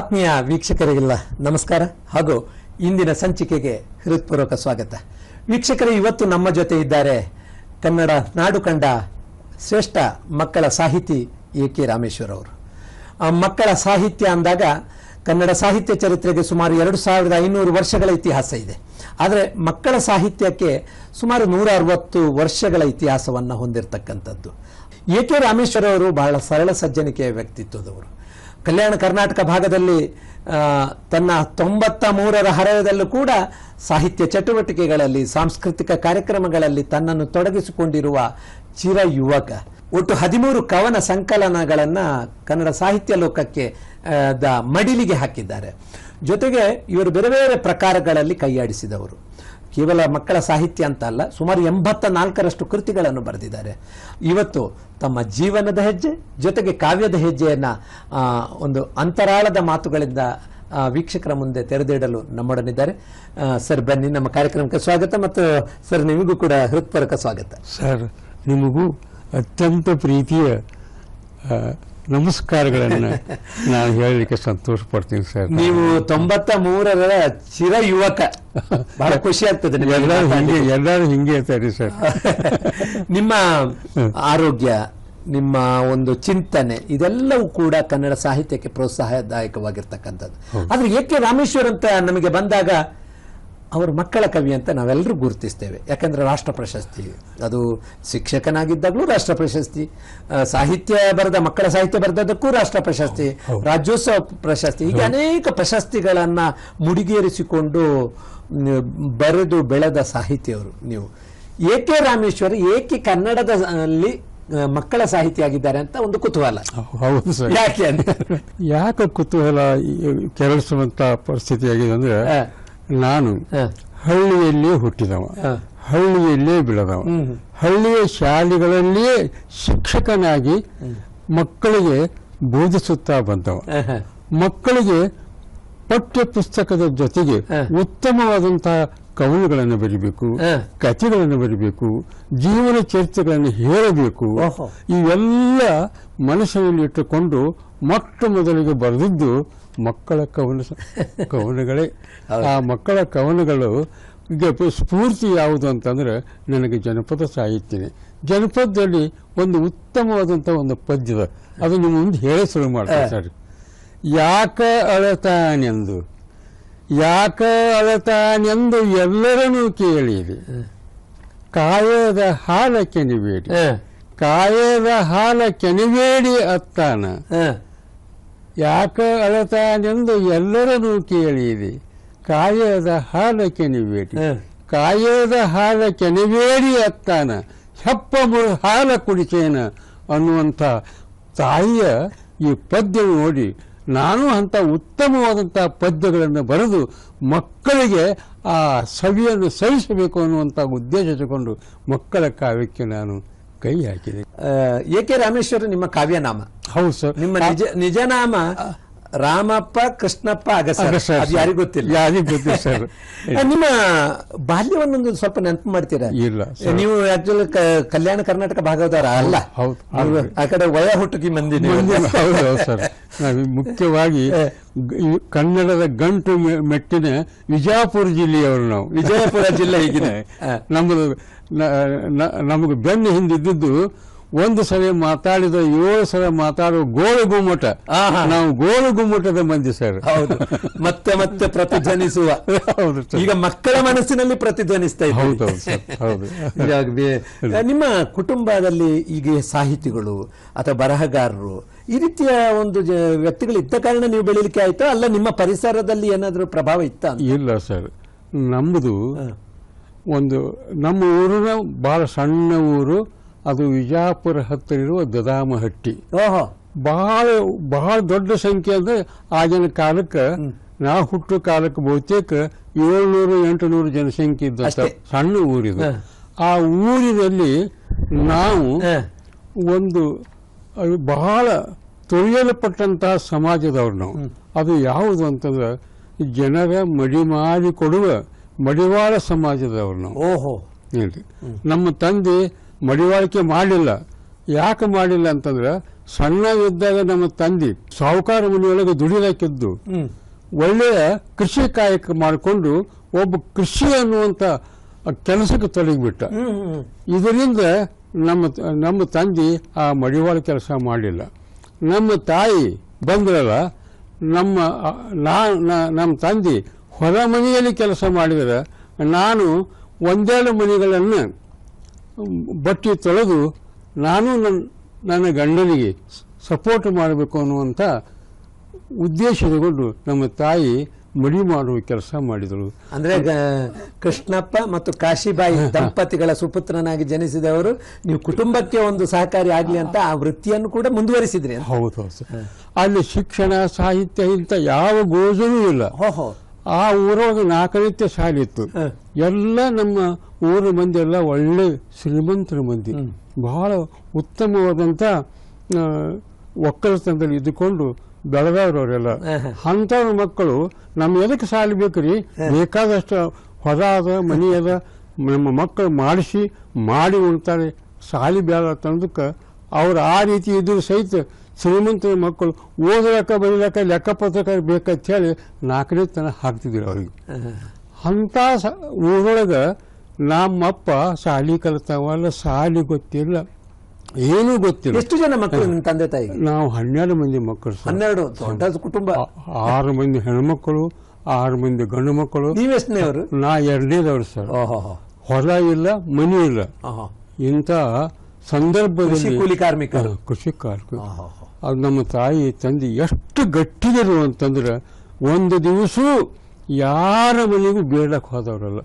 ಆತ್ಮೀಯ ವೀಕ್ಷಕರಿಗೆಲ್ಲ. ನಮಸ್ಕಾರ. ಹಾಗೂ ಇಂದಿನ ಸಂಚಿಕೆಗೆ ಹೃತ್ಪೂರ್ವಕ ಸ್ವಾಗತ. ವೀಕ್ಷಕರು, ಇವತ್ತು ನಮ್ಮ ಜೊತೆ ಇದ್ದಾರೆ ಕನ್ನಡ ನಾಡು ಕಂಡ ಶ್ರೇಷ್ಠ ಮಕ್ಕಳ ಸಾಹಿತಿ ಎ ಕೆ ರಾಮೇಶ್ವರ್ ಅವರು. ಮಕ್ಕಳ ಸಾಹಿತ್ಯ ಅಂದಾಗ ಕನ್ನಡ ಸಾಹಿತ್ಯ ಚರಿತ್ರೆಗೆ ಸುಮಾರು ಎರಡು ಸಾವಿರದ ಐನೂರು ವರ್ಷಗಳ ಇತಿಹಾಸ ಇದೆ. ಆದರೆ ಮಕ್ಕಳ ಸಾಹಿತ್ಯಕ್ಕೆ ಸುಮಾರು ನೂರ ಅರವತ್ತು ವರ್ಷಗಳ ಇತಿಹಾಸವನ್ನು ಹೊಂದಿರತಕ್ಕಂಥದ್ದು. ಎ ಕೆ ರಾಮೇಶ್ವರ ಅವರು ಬಹಳ ಸರಳ ಸಜ್ಜನಿಕೆಯ ವ್ಯಕ್ತಿತ್ವದವರು. ಕಲ್ಯಾಣ ಕರ್ನಾಟಕ ಭಾಗದಲ್ಲಿ ತನ್ನ ತೊಂಬತ್ತ ಮೂರರ ಹರೆಯದಲ್ಲೂ ಕೂಡ ಸಾಹಿತ್ಯ ಚಟುವಟಿಕೆಗಳಲ್ಲಿ, ಸಾಂಸ್ಕೃತಿಕ ಕಾರ್ಯಕ್ರಮಗಳಲ್ಲಿ ತನ್ನನ್ನು ತೊಡಗಿಸಿಕೊಂಡಿರುವ ಚಿರ ಯುವಕ. ಒಟ್ಟು ಹದಿಮೂರು ಕವನ ಸಂಕಲನಗಳನ್ನು ಕನ್ನಡ ಸಾಹಿತ್ಯ ಲೋಕಕ್ಕೆ ದ ಮಡಿಲಿಗೆ ಹಾಕಿದ್ದಾರೆ. ಜೊತೆಗೆ ಇವರು ಬೇರೆ ಬೇರೆ ಪ್ರಕಾರಗಳಲ್ಲಿ ಕೈಯಾಡಿಸಿದವರು. ಕೇವಲ ಮಕ್ಕಳ ಸಾಹಿತ್ಯ ಅಂತ ಅಲ್ಲ, ಸುಮಾರು ಎಂಬತ್ತ ನಾಲ್ಕರಷ್ಟು ಕೃತಿಗಳನ್ನು ಬರೆದಿದ್ದಾರೆ. ಇವತ್ತು ತಮ್ಮ ಜೀವನದ ಹೆಜ್ಜೆ, ಜೊತೆಗೆ ಕಾವ್ಯದ ಹೆಜ್ಜೆಯನ್ನು ಒಂದು ಅಂತರಾಳದ ಮಾತುಗಳಿಂದ ವೀಕ್ಷಕರ ಮುಂದೆ ತೆರೆದಿಡಲು ನಮ್ಮೊಡನಿದ್ದಾರೆ. ಸರ್, ಬನ್ನಿ, ನಮ್ಮ ಕಾರ್ಯಕ್ರಮಕ್ಕೆ ಸ್ವಾಗತ ಮತ್ತು, ಸರ್, ನಿಮಗೂ ಕೂಡ ಹೃತ್ಪೂರ್ವಕ ಸ್ವಾಗತ. ಸರ್, ನಿಮಗೂ ಅತ್ಯಂತ ಪ್ರೀತಿಯ ನಮಸ್ಕಾರಗಳನ್ನು ನಾನು ಹೇಳಲಿಕ್ಕೆ ಸಂತೋಷ ಪಡ್ತೀನಿ ಸರ್. ನೀವು ತೊಂಬತ್ತ ಮೂರರ ಚಿರ ಯುವಕ. ಬಹಳ ಖುಷಿ ಆಗ್ತದೆ ಎಲ್ಲರೂ ಹಿಂಗೆ ಸರಿ ಎಲ್ಲರೂ ಹಿಂಗೆ ಇರ್ತಾರೆ ಸರ್. ನಿಮ್ಮ ಆರೋಗ್ಯ ನಿಮ್ಮ ಒಂದು ಚಿಂತನೆ ಇದೆಲ್ಲವೂ ಕೂಡ ಕನ್ನಡ ಸಾಹಿತ್ಯಕ್ಕೆ ಪ್ರೋತ್ಸಾಹದಾಯಕವಾಗಿರ್ತಕ್ಕಂಥದ್ದು. ಆದ್ರೆ ಏಕೆ ರಾಮೇಶ್ವರ್ ಅಂತ ನಮಗೆ ಬಂದಾಗ ಅವರು ಮಕ್ಕಳ ಕವಿ ಅಂತ ನಾವೆಲ್ಲರೂ ಗುರುತಿಸ್ತೇವೆ. ಯಾಕಂದ್ರೆ ರಾಷ್ಟ್ರ ಪ್ರಶಸ್ತಿ. ಅದು ಶಿಕ್ಷಕನಾಗಿದ್ದಾಗಲೂ ರಾಷ್ಟ್ರ ಪ್ರಶಸ್ತಿ. ಸಾಹಿತ್ಯ ಬರೆದ ಮಕ್ಕಳ ಸಾಹಿತ್ಯ ಬರೆದದಕ್ಕೂ ರಾಷ್ಟ್ರ ಪ್ರಶಸ್ತಿ. ರಾಜ್ಯೋತ್ಸವ ಪ್ರಶಸ್ತಿ. ಹೀಗೆ ಅನೇಕ ಪ್ರಶಸ್ತಿಗಳನ್ನು ಮುಡಿಗೇರಿಸಿಕೊಂಡು ಬರೆದು ಬೆಳೆದ ಸಾಹಿತಿಯವರು ನೀವು. ಏಕೆ ರಾಮೇಶ್ವರ ಏಕೆ ಕನ್ನಡದ ಅಲ್ಲಿ ಮಕ್ಕಳ ಸಾಹಿತಿ ಆಗಿದ್ದಾರೆ ಅಂತ ಒಂದು ಕುತೂಹಲ. ಹೌದು ಸರ್. ಯಾಕೆ ಯಾಕೆ ಕುತೂಹಲ ಕೆರಳಿಸುವಂತ ಪರಿಸ್ಥಿತಿ ಆಗಿದೆ ಅಂದ್ರೆ. ನಾನು ಹಳ್ಳಿಯಲ್ಲಿಯೇ ಹಳ್ಳಿಯಲ್ಲೇ ಹುಟ್ಟಿದವ. ಹಳ್ಳಿಯಲ್ಲಿಯೇ ಹಳ್ಳಿಯಲ್ಲೇ ಬೆಳೆದವ. ಹಳ್ಳಿಯ ಶಾಲೆಗಳಲ್ಲಿಯೇ ಶಿಕ್ಷಕನಾಗಿ ಮಕ್ಕಳಿಗೆ ಬೋಧಿಸುತ್ತಾ ಬಂದವ. ಮಕ್ಕಳಿಗೆ ಪಠ್ಯ ಪುಸ್ತಕದ ಜೊತೆಗೆ. ಉತ್ತಮವಾದಂತಹ ಕವನಗಳನ್ನು ಬರಿಬೇಕು ಕಥೆಗಳನ್ನು ಬರಿಬೇಕು ಜೀವನ ಚರಿತ್ರೆಗಳನ್ನು ಹೇಳಬೇಕು. ಇವೆಲ್ಲ ಮನಸ್ಸಿನಲ್ಲಿ ಇಟ್ಟುಕೊಂಡು ಮೊಟ್ಟ ಮೊದಲಿಗೆ ಬರೆದಿದ್ದು ಮಕ್ಕಳ ಕವನ ಕವನಗಳೇ. ಆ ಮಕ್ಕಳ ಕವನಗಳು ಈಗ ಸ್ಫೂರ್ತಿ ಯಾವುದು ಅಂತಂದ್ರೆ ನನಗೆ ಜನಪದ ಸಾಹಿತ್ಯನೇ. ಜನಪದದಲ್ಲಿ ಒಂದು ಉತ್ತಮವಾದಂಥ ಒಂದು ಪದ್ಯದ ಅದು. ನಿಮ್ಮ ಮುಂದೆ ಹೇಳಿ ಶುರು ಮಾಡ್ತಾರೆ ಸರ್. ಯಾಕ ಅಳತಾನೆಂದು. ಯಾಕ ಅಳತಾನೆಂದು ಎಲ್ಲರನ್ನೂ ಕೇಳಿರಿ. ಕಾಯದ ಹಾಲ ಕೆನಿಬೇಡಿ. ಕಾಯದ ಹಾಲ ಕೆನಿಬೇಡಿ ಅತ್ತಾನ. ಯಾಕ ಅಳತಾನೆಂದು ಎಲ್ಲರನ್ನೂ ಕೇಳಿರಿ. ಕಾಯದ ಹಾಲ ಕೆನಿಬೇಡಿ ಹ. ಕಾಯದ ಹಾಲ ಕೆನಿಬೇಡಿ ಅತ್ತಾನ. ಹೆಪ್ಪ ಮುರು ಹಾಲ ಕುಡಿತೇನ ಅನ್ನುವಂಥ ತಾಯಿಯ ಈ ಪದ್ಯ ನೋಡಿ ನಾನು ಅಂಥ ಉತ್ತಮವಾದಂಥ ಪದ್ಯಗಳನ್ನು ಬರೆದು ಮಕ್ಕಳಿಗೆ ಆ ಸವಿಯನ್ನು ಸವಿಸಬೇಕು ಅನ್ನುವಂಥ ಉದ್ದೇಶ ಇಟ್ಟುಕೊಂಡು ಮಕ್ಕಳ ಕಾವ್ಯಕ್ಕೆ ನಾನು ಕೈ ಹಾಕಿದೆ. ಎ ಏಕೆ ರಾಮೇಶ್ವರ ನಿಮ್ಮ ಕಾವ್ಯನಾಮ? ಹೌದು ಸರ್. ನಿಮ್ಮ ನಿಜ ನಿಜ ನಾಮ ರಾಮಪ್ಪ ಕೃಷ್ಣಪ್ಪ ಅದು ಯಾರಿಗೂ ಗೊತ್ತಿಲ್ಲ. ಯಾರಿಗೂ ಗೊತ್ತಿಲ್ಲ ಸರ್. ನಿಮ್ಮ ಬಾಲ್ಯವನ್ನೊಂದು ಸ್ವಲ್ಪ ನೆನಪು ಮಾಡ್ತೀರಾ? ಇಲ್ಲ ನೀವು ಆಕ್ಚುಲಿ ಕಲ್ಯಾಣ ಕರ್ನಾಟಕ ಭಾಗದವರ ಅಲ್ಲ? ಹೌದು. ಆ ಕಡೆ ವಯ ಹುಟ್ಟುಗಿ ಮಂದಿ. ಹೌದು ಸರ್. ಮುಖ್ಯವಾಗಿ ಕನ್ನಡದ ಗಂಟು ಮೆಟ್ಟಿನ ವಿಜಯಪುರ ಜಿಲ್ಲೆಯವರು ನಾವು. ವಿಜಯಪುರ ಜಿಲ್ಲೆ ಹೀಗಿದೆ. ಆ, ನಮ್ಮದು ನಮಗೆ ಬೆನ್ನು ಹಿಂದಿದ್ದು ಒಂದು ಸಲ ಮಾತಾಡಿದ ಏಳು ಸಲ ಮಾತಾಡುವ ಗೋಳು ಗುಮ್ಮಟ. ಆಹಾ. ನಾವು ಗೋಳು ಗುಮ್ಮಟದ ಮಂದಿ ಸರ್. ಹೌದು. ಮತ್ತೆ ಮತ್ತೆ ಪ್ರತಿಧ್ವನಿಸುವ. ಈಗ ಮಕ್ಕಳ ಮನಸ್ಸಿನಲ್ಲಿ ಪ್ರತಿಧ್ವನಿಸ್ತಾ ಬೇ- ನಿಮ್ಮ ಕುಟುಂಬದಲ್ಲಿ ಈಗ ಸಾಹಿತಿಗಳು ಅಥವಾ ಬರಹಗಾರರು ಈ ರೀತಿಯ ಒಂದು ವ್ಯಕ್ತಿಗಳು ಇದ್ದ ಕಾರಣ ನೀವು ಬೆಳಿಲಿಕ್ಕೆ ಆಯ್ತಾ? ಅಲ್ಲ ನಿಮ್ಮ ಪರಿಸರದಲ್ಲಿ ಏನಾದರೂ ಪ್ರಭಾವ ಇತ್ತ? ಇಲ್ಲ ಸರ್. ನಮ್ಮದು ಒಂದು ನಮ್ಮ ಊರು ಬಹಳ ಸಣ್ಣ ಊರು ಅದು ವಿಜಾಪುರ ಹತ್ತಿರ ಇರುವ ದದಾಮಹಟ್ಟಿ ಓಹೋ. ಬಹಳ ಬಹಳ ದೊಡ್ಡ ಸಂಖ್ಯೆ ಅಂದ್ರೆ ಆಗಿನ ಕಾಲಕ್ಕೆ ನಾ ಹುಟ್ಟು ಕಾಲಕ್ಕೆ ಬಹುತೇಕ ಏಳ್ನೂರು ಎಂಟುನೂರು ಜನಸಂಖ್ಯೆ ಇದ್ದ. ಸಣ್ಣ ಊರಿದು. ಆ ಊರಿನಲ್ಲಿ ನಾವು. ಒಂದು ಬಹಳ ತೊಳೆಯಲ್ಪಟ್ಟಂತಹ ಸಮಾಜದವ್ರು ನಾವು. ಅದು ಯಾವುದು ಅಂತಂದ್ರೆ ಜನರ ಮಡಿ ಮಾಡಿ ಕೊಡುವ ಮಡಿವಾಳ ಸಮಾಜದವ್ರು ನಾವು. ಓಹೋ. ನಮ್ಮ ತಂದೆ ಮಡಿವಾಳಿಕೆ ಮಾಡಲಿಲ್ಲ ಯಾಕೆ ಮಾಡಿಲ್ಲ ಅಂತಂದ್ರೆ ಸಣ್ಣ ಇದ್ದಾಗ ನಮ್ಮ ತಂದೆ ಸಾಹುಕಾರ ಮನೆಯೊಳಗೆ ದುಡಿದಾಕಿದ್ದು ಒಳ್ಳೆಯ ಕೃಷಿ ಕಾಯಕ ಮಾಡಿಕೊಂಡು ಒಬ್ಬ ಕೃಷಿ ಅನ್ನುವಂಥ ಕೆಲಸಕ್ಕೆ ತೊಡಗಿಬಿಟ್ಟ. ಇದರಿಂದ ನಮ್ಮ ನಮ್ಮ ತಂದೆ ಆ ಮಡಿವಾಳ ಕೆಲಸ ಮಾಡಲಿಲ್ಲ ನಮ್ಮ ತಾಯಿ ಬಂದ್ರಲ್ಲ ನಮ್ಮ ನಾ ನಾ- ನಮ್ಮ ತಂದೆ ಹೊರ ಮನೆಯಲ್ಲಿ ಕೆಲಸ ಮಾಡಿದರೆ ನಾನು ಒಂದೆರಡು ಮನೆಗಳನ್ನು ಬಟ್ಟೆ ತೊಳೆದು ನಾನು ನನ್ನ ನನ್ನ ಗಂಡನಿಗೆ ಸಪೋರ್ಟ್ ಮಾಡಬೇಕು ಅನ್ನುವಂಥ ಉದ್ದೇಶದಗೊಂಡು ನಮ್ಮ ತಾಯಿ ಮಡಿ ಮಾಡುವ ಕೆಲಸ ಮಾಡಿದಳು. ಅಂದ್ರೆ ಕೃಷ್ಣಪ್ಪ ಮತ್ತು ಕಾಶಿಬಾಯಿ ದಂಪತಿಗಳ ಸುಪುತ್ರನಾಗಿ ಜನಿಸಿದವರು. ನೀವು ಕುಟುಂಬಕ್ಕೆ ಒಂದು ಸಹಕಾರಿ ಆಗಲಿ ಅಂತ ಆ ವೃತ್ತಿಯನ್ನು ಕೂಡ ಮುಂದುವರಿಸಿದ್ರಿ ಹೌದು ಹೌದು ಅಲ್ಲಿ ಶಿಕ್ಷಣ ಸಾಹಿತ್ಯ ಇಂಥ ಯಾವ ಗೋಜನೂ ಇಲ್ಲ. ಆ ಊರೊಳಗೆ ನಾಲ್ಕನಿತ್ಯ ಶಾಲೆ ಇತ್ತು. ಎಲ್ಲ ನಮ್ಮ ಊರ ಮಂದಿ ಎಲ್ಲ ಒಳ್ಳೆ ಶ್ರೀಮಂತರ ಮಂದಿ. ಬಹಳ ಉತ್ತಮವಾದಂಥ ಒಕ್ಕಲತನದಲ್ಲಿ ಇದ್ದುಕೊಂಡು ಬೆಳೆದವ್ರವರೆಲ್ಲ. ಅಂಥವ್ರ ಮಕ್ಕಳು ನಮ್ಮ ಎದಕ್ಕೆ ಸಾಲಿ ಬೇಕ್ರಿ ಬೇಕಾದಷ್ಟು ಹೊರ ಅದ ಮನಿ ಅದ ನಮ್ಮ ಮಕ್ಕಳು ಮಾಡಿಸಿ ಮಾಡಿ ಉಣ್ತಾರೆ. ಸಾಲಿ ಬೇಡ ತಂದಕ್ಕೆ ಅವ್ರು ಆ ರೀತಿ ಇದ್ರು ಸಹಿತ ಶ್ರೀಮಂತರ ಮಕ್ಕಳು ಓದಲಕ್ಕ ಬರೀಲಕ್ಕ ಲೆಕ್ಕ ಪತ್ರಕ ಬೇಕಂತ ಹೇಳಿ ನಾಲ್ಕನೇ ತನ ಹಾಕ್ತಿದ್ರು ಅವ್ರಿಗೆ. ಅಂಥ ಸ ಊರೊಳಗೆ ನಮ್ಮಪ್ಪ ಶಾಲಿ ಕಲಿತಾವಲ್ಲ ಶಾಲಿ ಗೊತ್ತಿಲ್ಲ. ಏನೂ ಗೊತ್ತಿಲ್ಲ. ಎಷ್ಟು ಜನ ಮಕ್ಕಳು ನಿಮ್ಮ ತಂದೆ ತಾಯಿ? ನಾವು ಹನ್ನೆರಡು ಮಂದಿ ಮಕ್ಕಳು ಸರ್. ಹನ್ನೆರಡು ದೊಡ್ಡ ಕುಟುಂಬ. ಆರು ಮಂದಿ ಹೆಣ್ಮಕ್ಕಳು ಆರು ಮಂದಿ ಗಂಡು ಮಕ್ಕಳು. ನೀವೆಷ್ಟನೇವರು ನಾ ಎರಡನೇದವ್ರು ಸರ್. ಹೊಲ ಇಲ್ಲ ಮನಿ ಇಲ್ಲ. ಇಂಥ ಸಂದರ್ಭದಲ್ಲಿ ಕೂಲಿ ಕಾರ್ಮಿಕ ಕೃಷಿ ಕಾರ್ಮಿಕ ಅದು ನಮ್ಮ ತಾಯಿ ತಂದೆ ಎಷ್ಟು ಗಟ್ಟಿದರು ಅಂತಂದ್ರೆ ಒಂದು ದಿವಸ ಯಾರ ಮನೆಗೂ ಬೇಡಕ್ಕೆ ಹೋದವರಲ್ಲ.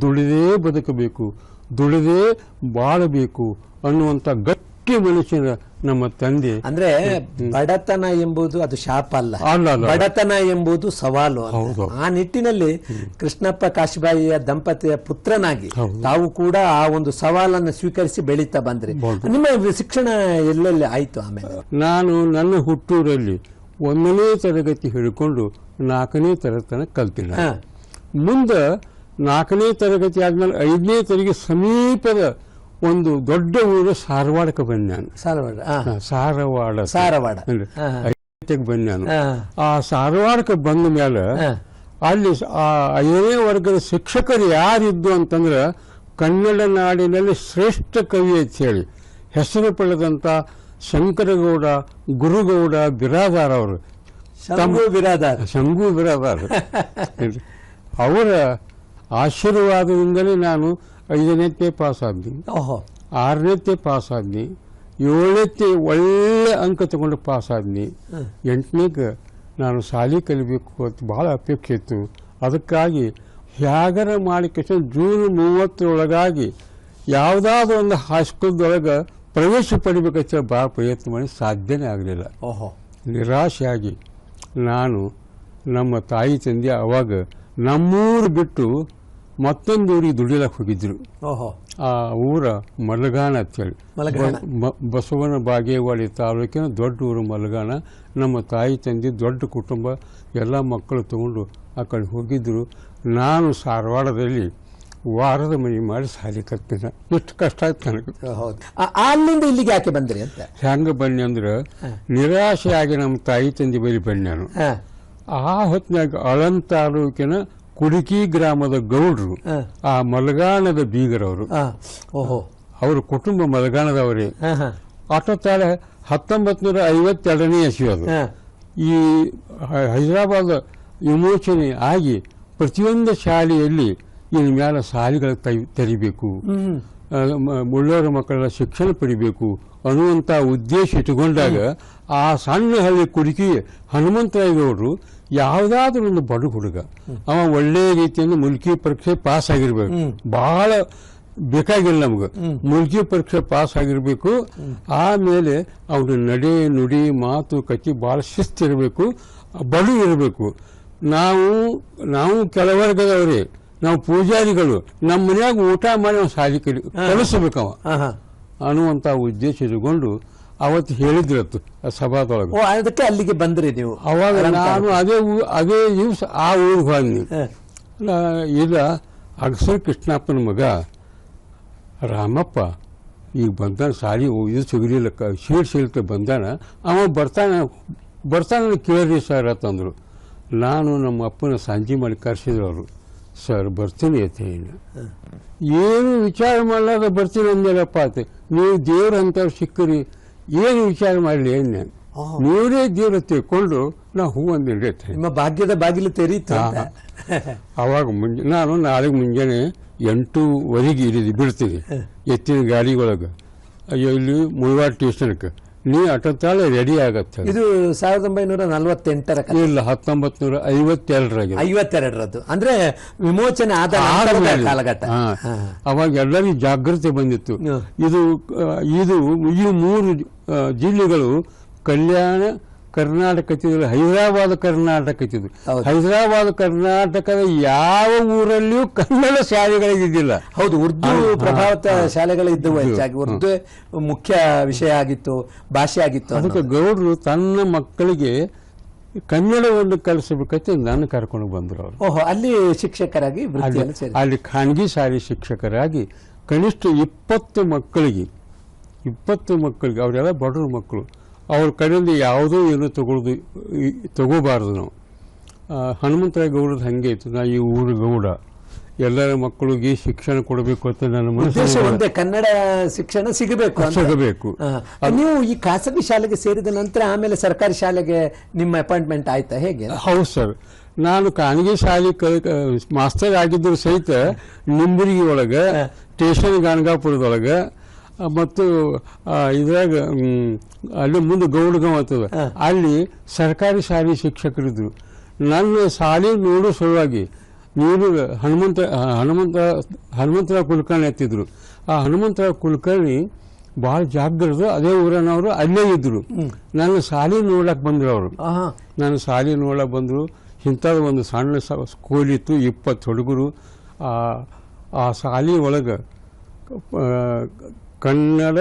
ದುಡಿದೇ ಬದುಕಬೇಕು ದುಡಿದೇ ಬಾಳಬೇಕು ಅನ್ನುವಂಥ ಗಟ್ಟಿ ಮನುಷ್ಯನ ನಮ್ಮ ತಂದೆ. ಅಂದ್ರೆ ಬಡತನ ಎಂಬುದು ಅದು ಶಾಪ ಅಲ್ಲ. ಬಡತನ ಎಂಬುದು ಸವಾಲು. ಆ ನಿಟ್ಟಿನಲ್ಲಿ ಕೃಷ್ಣಪ್ಪ ಕಾಶಿಬಾಯಿಯ ದಂಪತಿಯ ಪುತ್ರನಾಗಿ. ತಾವು ಕೂಡ ಆ ಒಂದು ಸವಾಲನ್ನು ಸ್ವೀಕರಿಸಿ ಬೆಳೀತಾ ಬಂದ್ರಿ. ನಿಮ್ಮ ಶಿಕ್ಷಣ ಎಲ್ಲೆಲ್ಲಿ ಆಯ್ತು ಆಮೇಲೆ? ನಾನು ನನ್ನ ಹುಟ್ಟೂರಲ್ಲಿ ಒಂದನೇ ತರಗತಿ ಹಿಡ್ಕೊಂಡು ನಾಲ್ಕನೇ ತರಗತನ ಕಲ್ತಿಲ್ಲ. ಮುಂದೆ ನಾಲ್ಕನೇ ತರಗತಿ ಆದಮೇಲೆ ಐದನೇ ತರಗತಿ ಸಮೀಪದ ಒಂದು ದೊಡ್ಡ ಊರು ಸಾರವಾಡಕ್ಕೆ ಬಂದೆ ನಾನು. ಸಾರವಾಡ ಸಾರವಾಡ ಸಾರವಾಡ. ಬಂದೆ ನಾನು. ಆ ಸಾರವಾಡಕ್ಕೆ ಬಂದ ಮೇಲೆ ಅಲ್ಲಿ ಆ ಐದನೇ ವರ್ಗದ ಶಿಕ್ಷಕರು ಯಾರಿದ್ದು ಅಂತಂದ್ರೆ ಕನ್ನಡ ನಾಡಿನಲ್ಲಿ ಶ್ರೇಷ್ಠ ಕವಿ ಅಂತ ಹೇಳಿ. ಹೆಸರು ಪಡೆದಂತ ಶಂಕರಗೌಡ ಗುರುಗೌಡ ಬಿರಾದಾರ್ ಅವರು. ಶಂಭು ಬಿರಾದಾರ್. ಶಂಭು ಬಿರಾದಾರ್. ಅವರ ಆಶೀರ್ವಾದದಿಂದಲೇ ನಾನು ಐದನೇತ್ತೆ ಪಾಸ್ ಆದ್ನಿ ಓಹೋ. ಆರನೇತ್ತೆ ಪಾಸ್ ಆದ್ನಿ ಏಳನೇತ್ತೆ ಒಳ್ಳೆ ಅಂಕ ತಗೊಂಡು ಪಾಸ್ ಆದ್ನಿ ಹ್ಮ್. ಎಂಟನೇಗೆ ನಾನು ಶಾಲೆ ಕಲಿಬೇಕು ಅಂತ ಭಾಳ ಅಪೇಕ್ಷೆ ಇತ್ತು. ಅದಕ್ಕಾಗಿ ಹ್ಯಾಗರ ಮಾಡಿಕೆಸ ಜೂನ್ ಮೂವತ್ತರೊಳಗಾಗಿ ಯಾವುದಾದ್ರೂ ಒಂದು ಹೈಸ್ಕೂಲ್ದೊಳಗೆ ಪ್ರವೇಶ ಪಡಿಬೇಕಂತ ಭಾಳ ಪ್ರಯತ್ನ ಮಾಡಿ ಸಾಧ್ಯನೇ ಆಗಲಿಲ್ಲ. ಓಹೋ. ನಿರಾಶೆಯಾಗಿ ನಾನು ನಮ್ಮ ತಾಯಿ ತಂದೆ ಅವಾಗ ನಮ್ಮೂರು ಬಿಟ್ಟು ಮತ್ತೊಂದು ಊರಿಗೆ ದುಡಿಲಕ್ಕೆ ಹೋಗಿದ್ರು. ಆ ಊರ ಮಲಗಾಣ ಅಂತೇಳಿ ಬಸವನ ಬಾಗೇವಾಡಿ ತಾಲೂಕಿನ ದೊಡ್ಡ ಊರು ಮಲಗಾಣ ನಮ್ಮ ತಾಯಿ ತಂದೆ ದೊಡ್ಡ ಕುಟುಂಬ ಎಲ್ಲ ಮಕ್ಕಳು ತಗೊಂಡು ಆ ಕಡೆ ಹೋಗಿದ್ರು. ನಾನು ಸಾರವಾಡದಲ್ಲಿ ವಾರದ ಮನೆ ಮಾಡಿ ಸಾಲಿ ಕತ್ತಿನ ಎಷ್ಟು ಕಷ್ಟ ಆಯ್ತು ನನಗೆ. ಅಲ್ಲಿಂದ ಇಲ್ಲಿಗೆ ಯಾಕೆ ಬಂದ್ರಿ ಅಂತ? ಹೆಂಗೆ ಬನ್ನಿ ಅಂದ್ರೆ ನಿರಾಶೆಯಾಗಿ ನಮ್ಮ ತಾಯಿ ತಂದೆ ಬಳಿ ಬನ್ನಿ ನಾನು. ಆ ಹೊತ್ತಿನಾಗ ಅಳನ್ ತಾಲೂಕಿನ ಕುಡುಕಿ ಗ್ರಾಮದ ಗೌಡ್ರು ಆ ಮಲಗಾಣದ ಬೀಗರವರು. ಓಹೋ. ಅವ್ರ ಕುಟುಂಬ ಮಲಗಾಣದವರೇ. ಹಾ, ಹಾ, ಆಟೋ ತಾಳೆ ಹತ್ತೊಂಬತ್ತು ನೂರ ಐವತ್ತೆರಡನೇ ಅದು ಈ ಹೈದರಾಬಾದ್ ವಿಮೋಚನೆ ಆಗಿ ಪ್ರತಿಯೊಂದು ಶಾಲೆಯಲ್ಲಿ ಇನ್ನು ಮೇಲೆ ಶಾಲೆಗಳ ತೆರಿಬೇಕು. ಮುಳ್ಳೋರ ಮಕ್ಕಳ ಶಿಕ್ಷಣ ಪಡಿಬೇಕು ಅನ್ನುವಂಥ ಉದ್ದೇಶ ಇಟ್ಟುಕೊಂಡಾಗ ಆ ಸಣ್ಣ ಹಳ್ಳಿ ಕುಡುಕಿ ಹನುಮಂತರಾಯಗೌಡರು ಯಾವುದಾದ್ರೂ ಒಂದು ಬಡ ಹುಡುಗ ಅವ ಒಳ್ಳೆ ರೀತಿಯಿಂದ ಮುಲ್ಕಿ ಪರೀಕ್ಷೆ ಪಾಸ್ ಆಗಿರ್ಬೇಕು. ಬಹಳ ಬೇಕಾಗಿಲ್ಲ ನಮ್ಗೆ. ಮುಲ್ಕಿ ಪರೀಕ್ಷೆ ಪಾಸ್ ಆಗಿರ್ಬೇಕು ಆಮೇಲೆ ಅವನು ನಡೆ ನುಡಿ ಮಾತು ಕಚ್ಚಿ ಬಹಳ ಶಿಸ್ತಿರಬೇಕು ಬಡು ಇರಬೇಕು. ನಾವು ನಾವು ಕೆಲವರ್ಗದವರೇ ನಾವು ಪೂಜಾರಿಗಳು ನಮ್ಮ ಮನೆಯಾಗ ಊಟ ಮಾಡಿ ನಾವು ಸಾಲಿ ಕಲಿ ಕಲಿಸ್ಬೇಕವ. ಅನ್ನುವಂಥ ಉದ್ದೇಶ ಇಟ್ಕೊಂಡು ಅವತ್ತು ಹೇಳಿದ್ರತ್ತು ಆ ಸಭಾದೊಳಗೆ. ಓ ಅದಕ್ಕೆ ಅಲ್ಲಿಗೆ ಬಂದ್ರಿ ನೀವು. ಅವಾಗ ನಾನು ಅದೇ ಊ- ಅದೇ ದಿವಸ ಆ ಊರಿಗೆ ಹೋದ್ನಿ. ನಾ- ಇಲ್ಲ ಅಗಸರ್ ಕೃಷ್ಣಪ್ಪನ ಮಗ ರಾಮಪ್ಪ ಈಗ ಬಂದಾನ ಸಾಲಿ ಇದು ಸಿಗಲಿಲ್ಲ ಕ ಸೀಟ್ ಸಿಗ್ಲಿಕ್ಕೆ ಬಂದಾನ ಅವ ಬರ್ತಾನೆ ಬರ್ತಾನೆ ಕೇಳ್ರಿ ಸರ್ ಅಂತಂದರು. ನಾನು ನಮ್ಮ ಅಪ್ಪನ ಸಂಜೆ ಮಾಡಿ ಕರೆಸಿದ್ರು ಅವರು. ಸರ್ ಬರ್ತೀನಿ ಅಂತ ಹೇಳಿ ಏನು ವಿಚಾರ ಮಾಡಲಾರ ಬರ್ತೀನಿ ಅಂದಲ್ಲಪ್ಪ ಆತ. ನೀವು ದೇವ್ರ ಅಂತವ್ರು ಸಿಕ್ಕರಿ ಏನು ವಿಚಾರ ಮಾಡಲಿ ಏನು ನಾನು ಓಹ್. ನೀವೇ ದೇವ್ರ ತಿಳ್ಕೊಂಡು ನಾ ಹೂ ಹಿಡಿಯುತ್ತೆ. ನಿಮ್ಮ ಭಾಗ್ಯದ ಬಾಗಿಲು ತೆರೀತ. ಅವಾಗ ಮುಂಜೆ ನಾನು ನಾಳೆಗೆ ಮುಂಜಾನೆ ಎಂಟೂವರೆಗೆ ಇರಿದು ಬಿಡ್ತೀನಿ ಎತ್ತಿನ ಗಾಡಿ ಒಳಗೆ ಅಯ್ಯೋ ಇಲ್ಲಿ ಮುಳವಾಡ ಸ್ಟೇಷನ್ಗೆ ನೀ ಅಟತಾಳೆ ರೆಡಿ ಆಗತ್ತೆ. ಇದು ಸಾವಿರದ ಒಂಬೈನೂರ ನಲವತ್ತೆಂಟರ ಇಲ್ಲ ಹತ್ತೊಂಬತ್ ನೂರ ಐವತ್ತೆರಡರಾಗೆ ಐವತ್ತೆರಡರದ್ದು. ಅಂದ್ರೆ ವಿಮೋಚನೆ ಆದ ಕಾಲಘಟ್ಟ. ಅವಾಗ ಎಲ್ಲರಿಗೂ ಜಾಗೃತಿ ಬಂದಿತ್ತು. ಇದು ಇದು ಈ ಮೂರು ಜಿಲ್ಲೆಗಳು ಕಲ್ಯಾಣ ಕರ್ನಾಟಕ ಹೈದರಾಬಾದ್ ಕರ್ನಾಟಕ ಹೌದು. ಹೈದರಾಬಾದ್ ಕರ್ನಾಟಕದ ಯಾವ ಊರಲ್ಲಿಯೂ ಕನ್ನಡ ಶಾಲೆಗಳಿದ್ದಿಲ್ಲ ಹೌದು ಉರ್ದು ಪ್ರಭಾವಿತ ಶಾಲೆಗಳಿದ್ದವು ಹೆಚ್ಚಾಗಿ. ಉರ್ದು ಮುಖ್ಯ ವಿಷಯ ಆಗಿತ್ತು ಭಾಷೆ ಆಗಿತ್ತು ಅದಕ್ಕೆ ಗೌಡರು ತನ್ನ ಮಕ್ಕಳಿಗೆ ಕನ್ನಡವನ್ನು ಕಲಿಸಬೇಕಂತ ನಾನು ಕರ್ಕೊಂಡು ಬಂದರು ಅವರು. ಓಹೋ ಅಲ್ಲಿ ಶಿಕ್ಷಕರಾಗಿ ಅಲ್ಲಿ ಖಾನಗಿ ಶಾಲೆ ಶಿಕ್ಷಕರಾಗಿ ಕನಿಷ್ಠ ಇಪ್ಪತ್ತು ಮಕ್ಕಳಿಗೆ ಇಪ್ಪತ್ತು ಮಕ್ಕಳಿಗೆ ಅವರೆಲ್ಲ ಬಡವ್ರ ಮಕ್ಕಳು ಅವ್ರ ಕಡೆಯಿಂದ ಯಾವುದೋ ಏನು ತಗೊಳ್ಳೋದು ಈ- ತಗೋಬಾರ್ದು ನಾವು. ಹನುಮಂತರಾಯ ಗೌಡದ ಹಂಗೆ ಇತ್ತು. ನಾ ಈ ಊರು ಗೌಡ. ಎಲ್ಲರ ಮಕ್ಕಳಿಗೆ ಶಿಕ್ಷಣ ಕೊಡಬೇಕು ಅಂತ ನನ್ನ ಮನಸ್ಸು ಕನ್ನಡ ಶಿಕ್ಷಣ ಸಿಗಬೇಕು ಸಿಗಬೇಕು. ನೀವು ಈ ಖಾಸಗಿ ಶಾಲೆಗೆ ಸೇರಿದ ನಂತರ ಆಮೇಲೆ ಸರ್ಕಾರಿ ಶಾಲೆಗೆ ನಿಮ್ಮ ಅಪಾಯಿಂಟ್ಮೆಂಟ್ ಆಯ್ತಾ ಹೇಗೆ? ಹೌದು ಸರ್. ನಾನು ಖಾನಗಿ ಶಾಲೆ ಮಾಸ್ತರ್ ಆಗಿದ್ದರೂ ಸಹಿತ ನಿಂಬುರ್ಗಿ ಒಳಗೆ ಸ್ಟೇಷನ್ ಗಾಣಗಾಪುರದೊಳಗೆ ಆ, ಮತ್ತು ಇದ್ರಾಗ ಅಲ್ಲಿ ಮುಂದೆ ಗೌಡಗಾಂವ್ ಆಗ್ತದೆ. ಅಲ್ಲಿ ಸರ್ಕಾರಿ ಶಾಲೆ ಶಿಕ್ಷಕರಿದ್ರು. ನನ್ನ ಶಾಲೆ ನೋಡೋ ಸಲುವಾಗಿ ನೀರು ಹನುಮಂತ ಹನುಮಂತ ಹನುಮಂತರಾವ್ ಕುಲಕರ್ಣಿ ಎತ್ತಿದ್ರು. ಆ ಹನುಮಂತರಾವ್ ಕುಲಕರ್ಣಿ ಭಾಳ ಜಾಗ್ರತೆ ಅದೇ ಊರನವರು ಅಲ್ಲೇ ಇದ್ರು. ನನ್ನ ಶಾಲೆ ನೋಡಕ್ ಬಂದ್ರು ಅವರು. ನನ್ನ ನಾನು ಶಾಲೆ ನೋಡಕ್ಕೆ ಬಂದರು. ಇಂಥದ್ದು ಒಂದು ಸಣ್ಣ ಸ್ಕೂಲ್ ಇತ್ತು ಇಪ್ಪತ್ತು ಹುಡುಗರು. ಆ ಆ ಶಾಲೆ ಒಳಗೆ ಕನ್ನಡ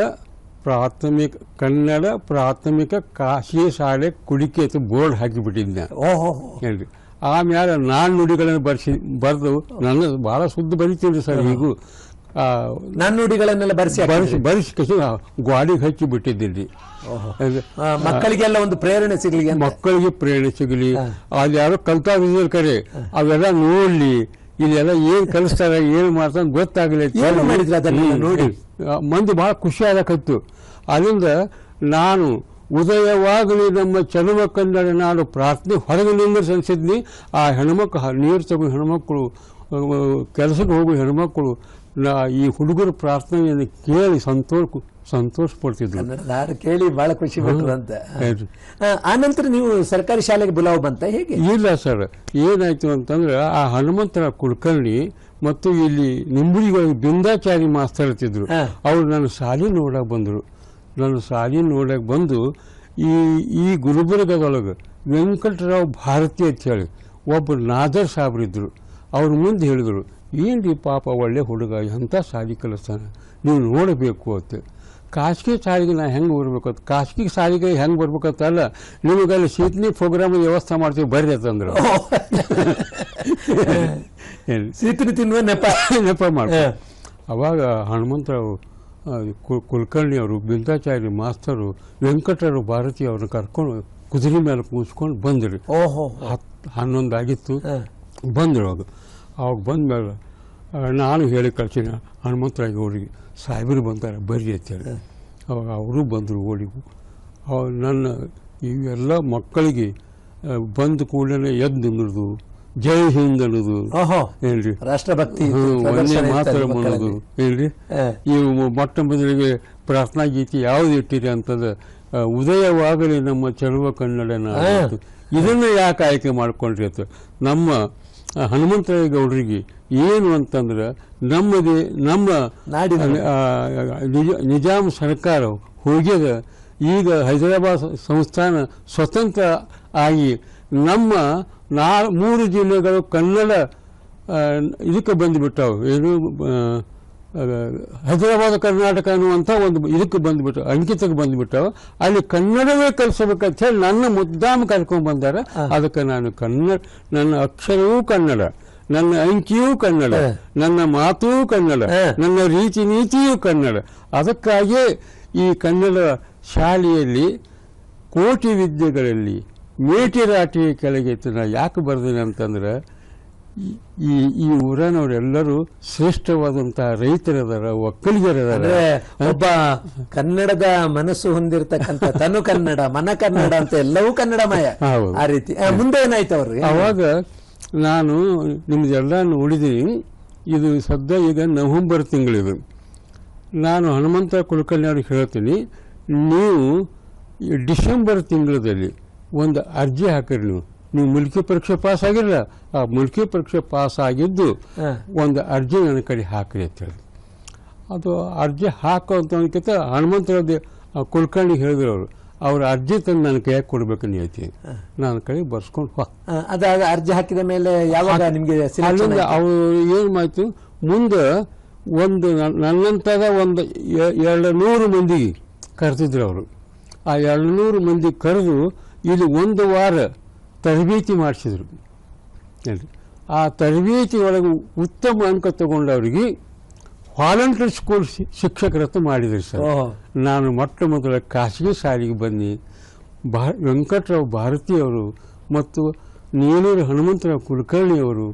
ಪ್ರಾಥಮಿಕ ಕನ್ನಡ ಪ್ರಾಥಮಿಕ ಖಾಸಗಿ ಶಾಲೆ ಕುಡಿಕೆ ಅಂತ ಬೋರ್ಡ್ ಹಾಕಿಬಿಟ್ಟಿದ್ದೆ ಓಹೋ ಹೇಳ್ರಿ ಆಮೇಲೆ ನಾನು ನುಡಿಗಳನ್ನು ಬರ್ಸಿ ಬರೆದು ನನ್ನ ಭಾಳ ಶುದ್ಧ ಬರೀತೀನಿ ಸರ್ ಈಗ. ಆ, ಬರೆಸಿ ನುಡಿಗಳನ್ನೆಲ್ಲ ಬರೆಸಿ ಬರ್ಸಿ ಬರ್ಸಿ ಕಸಿ ಗಾಡಿಗೆ ಹಚ್ಚಿ ಬಿಟ್ಟಿದ್ದೀನಿ ಮಕ್ಕಳಿಗೆಲ್ಲ ಒಂದು ಪ್ರೇರಣೆ ಸಿಗಲಿ ಮಕ್ಕಳಿಗೆ ಪ್ರೇರಣೆ ಸಿಗಲಿ. ಹಾ. ಕಲ್ತಾ ಯಾರೋ ಕರೆ. ಅವೆಲ್ಲ ನೋಡ್ಲಿ. ಇಲ್ಲೆಲ್ಲ ಏನ್ ಕಲಿಸ್ತಾರೆ ಏನ್ ಮಾಡ್ತಾರ ಗೊತ್ತಾಗಲಿ ಅಂತ ಏನು ಹೇಳಿ ಮಾಡಿದ್ರು ಅದನ್ನೆಲ್ಲ ನೋಡಿ? ಮಂದಿ ಬಹಳ ಖುಷಿ ಆಗಕತ್ತು ಅದರಿಂದ ನಾನು ಉದಯವಾಗಲಿ ನಮ್ಮ ಚಲುವ ಕನ್ನಡ ನಾಡು ಪ್ರಾರ್ಥನೆ ಹೊರಗೆ ನಿಂದ ಅನ್ಸಿದ್ನಿ ಆ ಹೆಣ್ಮಕ್ಳು ನೀರು ತಗೋ ಹೆಣ್ಮಕ್ಳು ಕೆಲಸಕ್ಕೆ ಹೋಗೋ ಹೆಣ್ಮಕ್ಳು ನಾ ಈ ಹುಡುಗರ ಪ್ರಾರ್ಥನೆಯನ್ನು ಕೇಳಿ ಸಂತೋಷ ಸಂತೋಷ ಪಡ್ತಿದ್ರು. ನಾನು ಕೇಳಿ ಬಹಳ ಖುಷಿ ಪಟ್ರು ಅಂತ. ಆ, ನಂತರ ನೀವು ಸರ್ಕಾರಿ ಶಾಲೆಗೆ ಬುಲಾವ್ ಬಂತ ಹೇಗೆ? ಇಲ್ಲ ಸರ್ ಏನಾಯ್ತು ಅಂತಂದ್ರೆ ಆ ಹನುಮಂತರ ಕುಲಕರ್ಣಿ ಮತ್ತು ಇಲ್ಲಿ ನಿಂಬುಳಿಗಳಿಗೆ ಬಿಂದಾಚಾರಿ ಮಾಸ್ತರ್ ಇರ್ತಿದ್ರು. ಅವ್ರು ನನ್ನ ಸಾಲಿ ನೋಡಕ್ ಬಂದರು. ನನ್ನ ಸಾಲಿ ನೋಡಕ್ ಬಂದು ಈ ಈ ಗುಲ್ಬರ್ಗದೊಳಗೆ ವೆಂಕಟರಾವ್ ಭಾರತಿ ಅಂತ ಹೇಳಿ ಒಬ್ಬ ನಾದರ್ ಸಾಬ್ರಿದ್ರು ಅವ್ರ ಮುಂದೆ ಹೇಳಿದ್ರು ಏನ್ರಿ ಪಾಪ ಒಳ್ಳೆ ಹುಡುಗ ಎಂಥ ಸಾಲಿ ಕಲಿಸ್ತಾನೆ? ನೀವು ನೋಡಬೇಕು ಅಂತ. ಖಾಸಗಿ ಸಾರಿಗೆ ನಾ ಹೆಂಗೆ ಬರ್ಬೇಕು ಖಾಸಗಿ ಸಾರಿಗೆ ಹೆಂಗೆ ಬರ್ಬೇಕಂತಲ್ಲ ನಿಮಗೆ ಅಲ್ಲಿ ಸೀತ್ನಿ ಪ್ರೋಗ್ರಾಮ್ ವ್ಯವಸ್ಥೆ ಮಾಡ್ತೀವಿ ಬರ್ರಿ ಅಂತಂದ್ರು. ಸೀತನಿ ತಿನ್ನುವ ನೆಪ. ನೆಪ ಮಾಡ ಅವಾಗ ಹನುಮಂತರಾವ್ ಕುಲಕರ್ಣಿ ಅವರು ಬಿಂದಾಚಾರ್ಯ ಮಾಸ್ತರು ವೆಂಕಟರು ಭಾರತಿ ಅವ್ರನ್ನ ಕರ್ಕೊಂಡು ಕುದುರೆ ಮೇಲೆ ಕೂಸ್ಕೊಂಡು ಬಂದ್ರಿ. ಓಹೋ ಹತ್ತು ಹನ್ನೊಂದು ಆಗಿತ್ತು. ಬಂದ್ರು ಬಂದರು ಅವಾಗ. ಅವಾಗ ಬಂದ್ಮೇಲೆ ಆ, ನಾನು ಹೇಳಿ ಕಳಿಸಿನ ಹನುಮಂತರಾಯ ಅವರಿಗೆ ಸಾಹೇಬರು ಬಂದಾರೆ ಬರ್ರಿ ಅಂತೇಳಿ. ಅವಾಗ ಅವರು ಬಂದರು ಓಡಿಗೂ. ಅವಾಗ ನನ್ನ ಇವೆಲ್ಲ ಮಕ್ಕಳಿಗೆ ಬಂದ ಕೂಡಲೇ ಎದ್ದು ನಿಲ್ಲೋದು ಜೈ ಹಿಂದ್ ಅನ್ನೋದು. ಏನ್ರಿ? ರಾಷ್ಟ್ರಭಕ್ತಿ ಒಂದೇ ಮಾತ್ರ ಮಾಡೋದು ಏನ್ರಿ? ಈ ಮೊಟ್ಟ ಮೊದಲಿಗೆ ಪ್ರಾರ್ಥನಾ ಗೀತೆ ಯಾವ್ದು ಇಟ್ಟಿರಿ ಅಂತಂದ್ರೆ ಉದಯವಾಗಲಿ ನಮ್ಮ ಚಳುವ ಕನ್ನಡನ. ಇದನ್ನ ಯಾಕೆ ಆಯ್ಕೆ ಮಾಡ್ಕೊಂಡ್ರಿ ಅಂತ. ನಮ್ಮ ಹನುಮಂತರಾಯ ಗೌಡರಿಗೆ ಏನು ಅಂತಂದ್ರೆ ನಮ್ಮದೇ ನಮ್ಮ ನಾಡಿನ ನಿಜಾಮ್ ನಿಜ- ನಿಜಾಂ ಸರ್ಕಾರ ಹೋಗ್ಯದ ಈಗ ಹೈದರಾಬಾದ್ ಸಂಸ್ಥಾನ ಸ್ವತಂತ್ರ ಆಗಿ ನಮ್ಮ ನಾ ಮೂರು ಜಿಲ್ಲೆಗಳು ಕನ್ನಡ ಇದಕ್ಕೆ ಬಂದುಬಿಟ್ಟವು. ಏನು ಹೈದರಾಬಾದ್ ಕರ್ನಾಟಕ ಅನ್ನುವಂಥ ಒಂದು ಇದಕ್ಕೆ ಬಂದುಬಿಟ್ಟು ಅಂಕಿತಕ್ಕೆ ಬಂದ್ಬಿಟ್ಟು ಅಲ್ಲಿ ಕನ್ನಡವೇ ಕಲಿಸಬೇಕಂತ ಹೇಳಿ ನನ್ನ ಮುದ್ದಾಮ ಕರ್ಕೊಂಡು ಬಂದಾರ. ಅದಕ್ಕೆ ನಾನು ಕನ್ನಡ ನನ್ನ ಅಕ್ಷರವೂ ಕನ್ನಡ ನನ್ನ ಅಂಕಿಯೂ ಕನ್ನಡ ನನ್ನ ಮಾತೂ ಕನ್ನಡ ನನ್ನ ರೀತಿ ನೀತಿಯೂ ಕನ್ನಡ. ಅದಕ್ಕಾಗಿ ಈ ಕನ್ನಡ ಶಾಲೆಯಲ್ಲಿ ಕೋಟಿ ವಿದ್ಯೆಗಳಲ್ಲಿ ಮೇಟಿರಾಟಿ ಕೆಳಗೆ ಯಾಕೆ ಬರ್ದೇನೆ ಅಂತಂದ್ರೆ ಈ- ಈ ಊರನವರೆಲ್ಲರೂ ಶ್ರೇಷ್ಠವಾದಂತಹ ರೈತರದಾರ ಒಕ್ಕಲಿಗರದಾರ. ಅಂದ್ರೆ ಒಬ್ಬ ಕನ್ನಡದ ಮನಸ್ಸು ಹೊಂದಿರತಕ್ಕಂತ ತನು ಕನ್ನಡ ಮನ ಕನ್ನಡ ಅಂತ ಎಲ್ಲವೂ ಕನ್ನಡಮಯ. ಆ ರೀತಿ. ಮುಂದೆ ಏನಾಯ್ತು ಅವ್ರಿಗೆ? ಅವಾಗ ನಾನು ನಿಮ್ದೆಲ್ಲ ಉಳಿದೀನಿ ಇದು ಸದ್ಯ ಈಗ ನವೆಂಬರ್ ತಿಂಗಳಿದು. ನಾನು ಹನುಮಂತ ಕುಲಕರ್ಣಿ ಅವ್ರಿಗೆ ಹೇಳ್ತೀನಿ ನೀವು ಡಿಸೆಂಬರ್ ತಿಂಗಳಲ್ಲಿ ಒಂದು ಅರ್ಜಿ ಹಾಕಿರಿ ನೀವು. ನೀವು ಮುಲ್ಕಿ ಪರೀಕ್ಷೆ ಪಾಸ್ ಆಗಿರಲ್ಲ ಆ ಮುಲ್ಕಿ ಪರೀಕ್ಷೆ ಪಾಸ್ ಆಗಿದ್ದು ಒಂದು ಅರ್ಜಿ ನನ್ನ ಕಡೆ ಹಾಕ್ರಿ ಅಂತ ಹೇಳಿದ್ರು ಅದು ಅರ್ಜಿ ಹಾಕೋ ಅಂತ ಹನುಮಂತರಾವ್ ಕುಲಕರ್ಣಿ ಹೇಳಿದ್ರು ಅವರು ಅವ್ರ ಅರ್ಜಿ ತಂದು ನನ್ನ ಕೈಯಾಗ ಕೊಡ್ಬೇಕಂತ ಹೇಳ್ತೀನಿ. ನನ್ನ ಕಡೆ ಬರ್ಸ್ಕೊಂಡು ಹೋ ಅದಾದ ಅರ್ಜಿ ಹಾಕಿದ ಮೇಲೆ ಯಾವಾಗ ನಿಮಗೆ ಅಲ್ಲಿಂದ ಅವರು ಏನು ಮಾಡ್ತು ಮುಂದೆ ಒಂದು ನನ್ನಂತದ ಒಂದು ಎರಡು ನೂರು ಮಂದಿ ಕರೆದಿದ್ರು ಅವರು. ಆ ಎರಡು ನೂರು ಮಂದಿ ಕರೆದು ಇಲ್ಲಿ ಒಂದು ವಾರ ತರಬೇತಿ ಮಾಡಿಸಿದ್ರು. ಹೇಳಿ ಆ ತರಬೇತಿ ಒಳಗೆ ಉತ್ತಮ ಅಂಕ ತಗೊಂಡವರಿಗೆ ವಾಲಂಟಿಯರ್ ಸ್ಕೂಲ್ ಶಿಕ್ಷಕರತ್ವ ಶಿಕ್ಷಕರತ್ತು ಮಾಡಿದ್ರು ಸರ್. ನಾನು ಮೊಟ್ಟ ಮೊದಲ ಖಾಸಗಿ ಶಾಲೆಗೆ ಬನ್ನಿ ಬಾ ವೆಂಕಟರಾವ್ ಭಾರತಿಯವರು ಮತ್ತು ನೀಲೂರು ಹನುಮಂತರಾವ್ ಕುಲಕರ್ಣಿಯವರು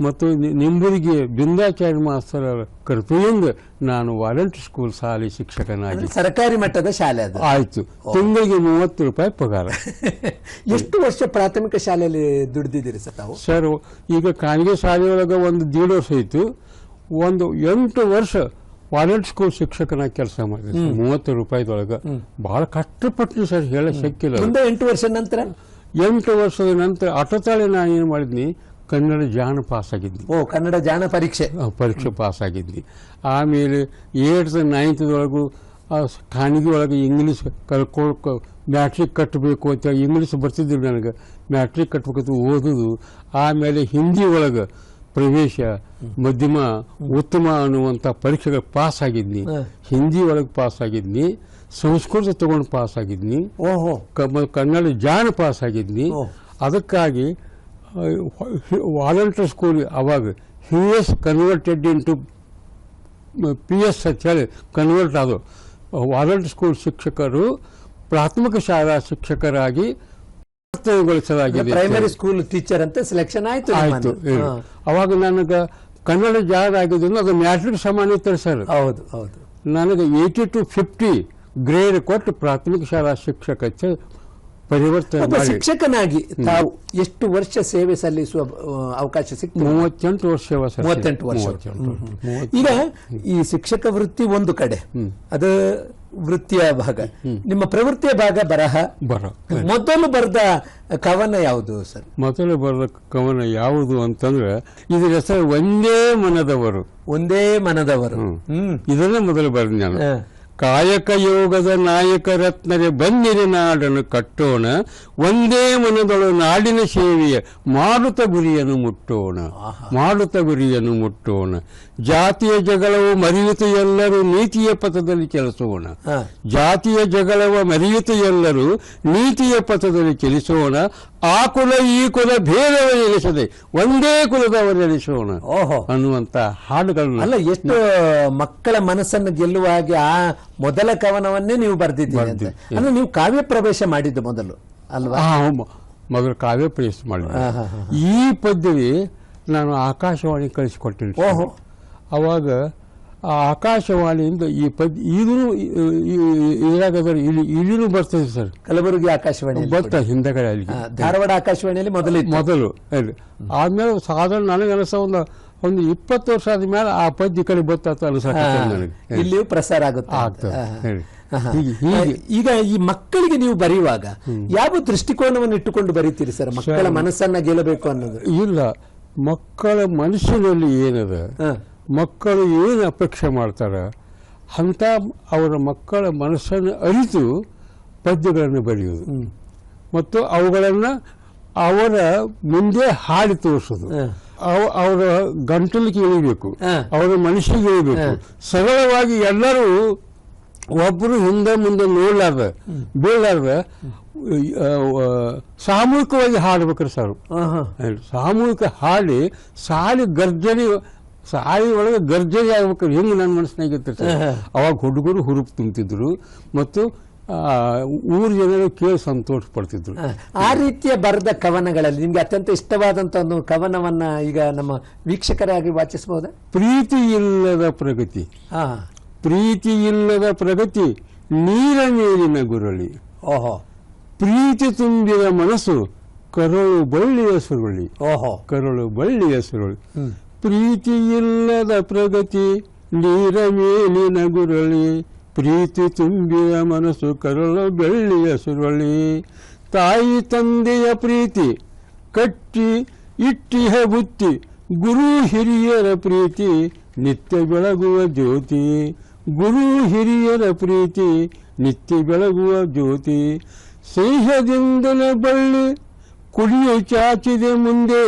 ಮತ್ತು ನಿಂಬುರಿಗೆ ಬಿಂದಾಚಾರ್ಯ ಮಾಸ್ತರ ಕೃಪೆಯಿಂದ ನಾನು ವಾಲೆಂಟ್ ಸ್ಕೂಲ್ ಶಾಲೆ ಶಿಕ್ಷಕನಾಗಿ ಸರ್ಕಾರಿ ಮಟ್ಟದ ಶಾಲೆ ಅದು. ಆಯ್ತು. ತಿಂಗಳಿಗೆ ಮೂವತ್ತು ರೂಪಾಯಿ ಪಗಾರ. ಎಷ್ಟು ವರ್ಷ ಪ್ರಾಥಮಿಕ ಶಾಲೆಯಲ್ಲಿ ದುಡ್ದಿದ್ದೀರಿ ಸರ್ ತಾವು? ಸರ್ ಈಗ ಖಾನಗಿ ಶಾಲೆಯೊಳಗೆ ಒಂದು ದೀಡ್ ವರ್ಷ ಇತ್ತು ಒಂದು ಎಂಟು ವರ್ಷ ವಾಲೆಂಟ್ ಸ್ಕೂಲ್ ಶಿಕ್ಷಕನಾಗಿ ಕೆಲಸ ಮಾಡಿದೆ ಮೂವತ್ತು ರೂಪಾಯಿದೊಳಗೆ. ಬಹಳ ಕಷ್ಟಪಟ್ಟು ಸರ್ ಹೇಳ ಶಕ್ಕಿಲ್ಲ. ಅದು. ಮುಂದೆ ಎಂಟು ವರ್ಷ ನಂತರ? ಎಂಟು ವರ್ಷದ ನಂತರ ಅಟತಾಳೆ ನಾನು ಏನು ಮಾಡಿದ್ನಿ ಕನ್ನಡ ಜಾಣ ಪಾಸ್ ಆಗಿದ್ನಿ ಓ ಕನ್ನಡ ಜಾಣ ಪರೀಕ್ಷೆ. ಪರೀಕ್ಷೆ ಪಾಸ್ ಆಗಿದ್ನಿ ಆಮೇಲೆ ಏಟ್ತ್ ನೈನ್ತ್ದೊಳಗೂ ಖಾನಗಿ ಒಳಗೆ ಇಂಗ್ಲೀಷ್ ಕಲ್ಕೊಳ್ ಮ್ಯಾಟ್ರಿಕ್ ಕಟ್ಟಬೇಕು ಅಂತ ಇಂಗ್ಲೀಷ್ ಬರ್ತಿದ್ದಿಲ್ಲ ನನಗೆ. ಮ್ಯಾಟ್ರಿಕ್ ಕಟ್ಟಬೇಕಂತ ಓದೋದು. ಆಮೇಲೆ ಹಿಂದಿ ಒಳಗೆ ಪ್ರವೇಶ ಮಧ್ಯಮ ಉತ್ತಮ ಅನ್ನುವಂಥ ಪರೀಕ್ಷೆಗಳು ಪಾಸ್ ಆಗಿದ್ನಿ ಹಿಂದಿ ಒಳಗೆ ಪಾಸ್ ಆಗಿದ್ನಿ ಸಂಸ್ಕೃತ ತಗೊಂಡು ಪಾಸ್ ಆಗಿದ್ನಿ ಓಹೋ ಕನ್ನಡ ಜಾಣ ಪಾಸ್ ಆಗಿದ್ನಿ ಅದಕ್ಕಾಗಿ ವಾಲಂಟಿಯರ್ ಸ್ಕೂಲ್ ಅವಾಗ he is converted into P S ಅಂತ ಹೇಳಿ ಕನ್ವರ್ಟ್ ಆದವು ವಾಲಂಟಿಯರ್ ಸ್ಕೂಲ್ ಶಿಕ್ಷಕರು ಪ್ರಾಥಮಿಕ ಶಾಲಾ ಶಿಕ್ಷಕರಾಗಿ ಅಂತ ಪ್ರೈಮರಿ ಸ್ಕೂಲ್ ಟೀಚರ್ ಅಂತ ಸೆಲೆಕ್ಷನ್ ಆಯಿತು ಆಯ್ತು. ಅವಾಗ ನನಗೆ ಕನ್ನಡ ಜಾರ್ ಆಗಿದ್ದು ಅದು ಮ್ಯಾಟ್ರಿಕ್ ಸಮಾನ ಇತ್ತು ಸರ್. ಹೌದು ಹೌದು. ನನಗೆ ಏಯ್ಟಿ ಟು ಫಿಫ್ಟಿ ಗ್ರೇಡ್ ಕೊಟ್ಟು ಪ್ರಾಥಮಿಕ ಶಾಲಾ ಶಿಕ್ಷಕಕ್ಕೆ ಪರಿವರ್ತನೆ ಒಬ್ಬ ಶಿಕ್ಷಕನಾಗಿ ತಾವು ಎಷ್ಟು ವರ್ಷ ಸೇವೆ ಸಲ್ಲಿಸುವ ಅವಕಾಶ ಸಿಕ್ತು ಮೂವತ್ತೆಂಟು ವರ್ಷ. ಮೂವತ್ತೆಂಟು ವರ್ಷ. ಈಗ ಈ ಶಿಕ್ಷಕ ವೃತ್ತಿ ಒಂದು ಕಡೆ ಅದು ವೃತ್ತಿಯ ಭಾಗ. ನಿಮ್ಮ ಪ್ರವೃತ್ತಿಯ ಭಾಗ ಬರಹ. ಬರ ಮೊದಲು ಬರೆದ ಕವನ ಯಾವುದು ಸರ್? ಮೊದಲು ಬರೆದ ಕವನ ಯಾವುದು ಅಂತಂದ್ರೆ ಇದರ ಹೆಸರು ಒಂದೇ ಮನದವರು. ಒಂದೇ ಮನದವರು. ಇದನ್ನೇ ಮೊದಲು ಬರೆದ ನಾನು. ಕಾಯಕ ಯೋಗದ ನಾಯಕ ರತ್ನರೆ ಬನ್ನಿರಿ ನಾಡನ್ನು ಕಟ್ಟೋಣ. ಒಂದೇ ಮನದೊಳು ನಾಡಿನ ಸೇವೆಯ ಮಾರುತ ಗುರಿಯನ್ನು ಮುಟ್ಟೋಣ. ಮಾರುತ ಗುರಿಯನ್ನು ಮುಟ್ಟೋಣ. ಜಾತಿಯ ಜಗಳವು ಮರೆಯುತ್ತ ಎಲ್ಲರೂ ನೀತಿಯ ಪಥದಲ್ಲಿ ಚಲಿಸೋಣ ಜಾತಿಯ ಜಗಳವ ಮರೆಯುತ್ತ ಎಲ್ಲರೂ ನೀತಿಯ ಪಥದಲ್ಲಿ ಚಲಿಸೋಣ ಆ ಕುಲ ಈ ಕುಲ ಭೇದವನ್ನೆನಿಸದೆ ಒಂದೇ ಕುಲದವರೆನಿಸೋಣ ಓಹೋ ಅನ್ನುವಂತ ಹಾಡುಗಳನ್ನು ಅಲ್ಲ ಎಷ್ಟು ಮಕ್ಕಳ ಮನಸ್ಸನ್ನು ಗೆಲ್ಲುವ ಹಾಗೆ ಆ ಮೊದಲ ಕವನವನ್ನೇ ನೀವು ಬರೆದಿದ್ದೀರಿ. ಅಂದ್ರೆ ನೀವು ಕಾವ್ಯ ಪ್ರವೇಶ ಮಾಡಿದ್ದು ಮೊದಲು ಅಲ್ವಾ ಮೊದಲು ಕಾವ್ಯ ಪ್ರವೇಶ ಮಾಡಿದೆ ಆ, ಹಾ, ಹಾ. ಈ ಪದ್ಧತಿ ನಾನು ಆಕಾಶವಾಣಿ ಕಳಿಸಿಕೊಟ್ಟಿನಿ. ಓಹೋ. ಅವಾಗ ಆ ಆಕಾಶವಾಣಿಯಿಂದ ಈ ಪದ್ ಇದೂ ಇದ್ರಾಗ ಸರ್ ಇಲ್ಲಿ ಇಲ್ಲಿನೂ ಬರ್ತದೆ ಸರ್. ಕಲಬುರಗಿ ಆಕಾಶವಾಣಿ ಬರ್ತಾ ಹಿಂದಗಡೆ ಅಲ್ಲಿ ಧಾರವಾಡ ಆಕಾಶವಾಣಿಯಲ್ಲಿ ಮೊದಲು. ಮೊದಲು ಆದ್ಮೇಲೆ ಸಾಧಾರಣ ನನಗೆ ಅನಿಸ ಒಂದು ಒಂದು ಇಪ್ಪತ್ತು ವರ್ಷ ಆದ್ಮೇಲೆ ಆ ಪದ್ಯ ಕಡೆ ಬರ್ತಾ ಅನಿಸ ನನಗೆ. ಹೇಳಿ. ಇಲ್ಲಿಯೂ ಪ್ರಸಾರ ಆಗುತ್ತೆ. ಆಗ್ತದೆ. ಹೀಗೆ ಈಗ ಈ ಮಕ್ಕಳಿಗೆ ನೀವು ಬರೆಯುವಾಗ ಯಾವ ದೃಷ್ಟಿಕೋನವನ್ನು ಇಟ್ಟುಕೊಂಡು ಬರೀತೀರಿ ಸರ್? ಮಕ್ಕಳ ಮನಸ್ಸನ್ನ ಗೆಲ್ಲಬೇಕು ಅನ್ನೋದು. ಇಲ್ಲ ಮಕ್ಕಳ ಮನಸ್ಸಿನಲ್ಲಿ ಏನದ. ಮಕ್ಕಳು ಏನು ಅಪೇಕ್ಷೆ ಮಾಡ್ತಾರೆ? ಅಂಥ ಅವರ ಮಕ್ಕಳ ಮನಸ್ಸನ್ನು ಅರಿತು ಪದ್ಯಗಳನ್ನು ಬರೆಯುವುದು. ಮತ್ತು ಅವುಗಳನ್ನು ಅವರ ಮುಂದೆ ಹಾಡಿ ತೋರಿಸೋದು. ಅವರ ಗಂಟಲಿಗೆ ಇಳಿಬೇಕು. ಅವರ ಮನಸ್ಸಿಗೆ ಇಳಿಬೇಕು ಸರಳವಾಗಿ ಎಲ್ಲರೂ ಒಬ್ಬರು ಹಿಂದೆ ಮುಂದೆ ನೋಡ್ಲಾರ್ದ ಬೀಳಲಾರ್ದ ಸಾಮೂಹಿಕವಾಗಿ ಹಾಡ್ಬೇಕ್ರಿ ಸರ್. ಸಾಮೂಹಿಕ ಹಾಡಿ ಸಾಲಿ ಗರ್ಜನೆ ಸಾಲಿ ಒಳಗೆ ಗರ್ಜನೆ ಆಗ್ಬೇಕಾದ್ರೆ ಹೆಂಗೆ ನನ್ನ ಮನಸ್ಸಿನಾಗ ಇರ್ತದೆ ಸರ್ ಅವಾಗ ಹುಡುಗರು ಹುರುಪು ತುಂಬ್ತಿದ್ರು ಮತ್ತು ಊರು ಜನರು ಕೇಳಿ ಸಂತೋಷ ಪಡ್ತಿದ್ರು. ಆ, ರೀತಿಯ ಬರೆದ ಕವನಗಳಲ್ಲಿ ನಿಮ್ಗೆ ಅತ್ಯಂತ ಇಷ್ಟವಾದಂತ ಒಂದು ಕವನವನ್ನ ಈಗ ನಮ್ಮ ವೀಕ್ಷಕರಾಗಿ ವಾಚಿಸಬಹುದಾ? ಪ್ರೀತಿ ಇಲ್ಲದ ಪ್ರಗತಿ. ಹಾ. ಪ್ರೀತಿ ಇಲ್ಲದ ಪ್ರಗತಿ ನೀರ ನೀರಿನ ಗುರಳಿ. ಓಹೋ. ಪ್ರೀತಿ ತುಂಬಿದ ಮನಸ್ಸು ಕರಳು ಬಳ್ಳಿಯ ಸುರುಳಿ. ಓಹೋ. ಕರಳು ಬಳ್ಳಿಯ ಸುರುಳಿ. ಹ್ಮ್ ಪ್ರೀತಿ ಇಲ್ಲದ ಪ್ರಗತಿ, ನೀರ ಮೇಲಿನ ಗುರಳಿ ಪ್ರೀತಿ ತುಂಬಿದ ಮನಸ್ಸು ಕರಳು ಬೆಳ್ಳಿಯ ಸುರಳಿ ತಾಯಿ ತಂದೆಯ ಪ್ರೀತಿ, ಕಟ್ಟಿ ಇಟ್ಟಿಹ ಬುತ್ತಿ, ಗುರು ಹಿರಿಯರ ಪ್ರೀತಿ, ನಿತ್ಯ ಬೆಳಗುವ ಜ್ಯೋತಿ. ಗುರು ಹಿರಿಯರ ಪ್ರೀತಿ, ನಿತ್ಯ ಬೆಳಗುವ ಜ್ಯೋತಿ. ಸ್ನೇಹದಿಂದಲೇ ಬಳ್ಳಿ, ಕುಡಿಯ ಚಾಚಿದೆ ಮುಂದೆ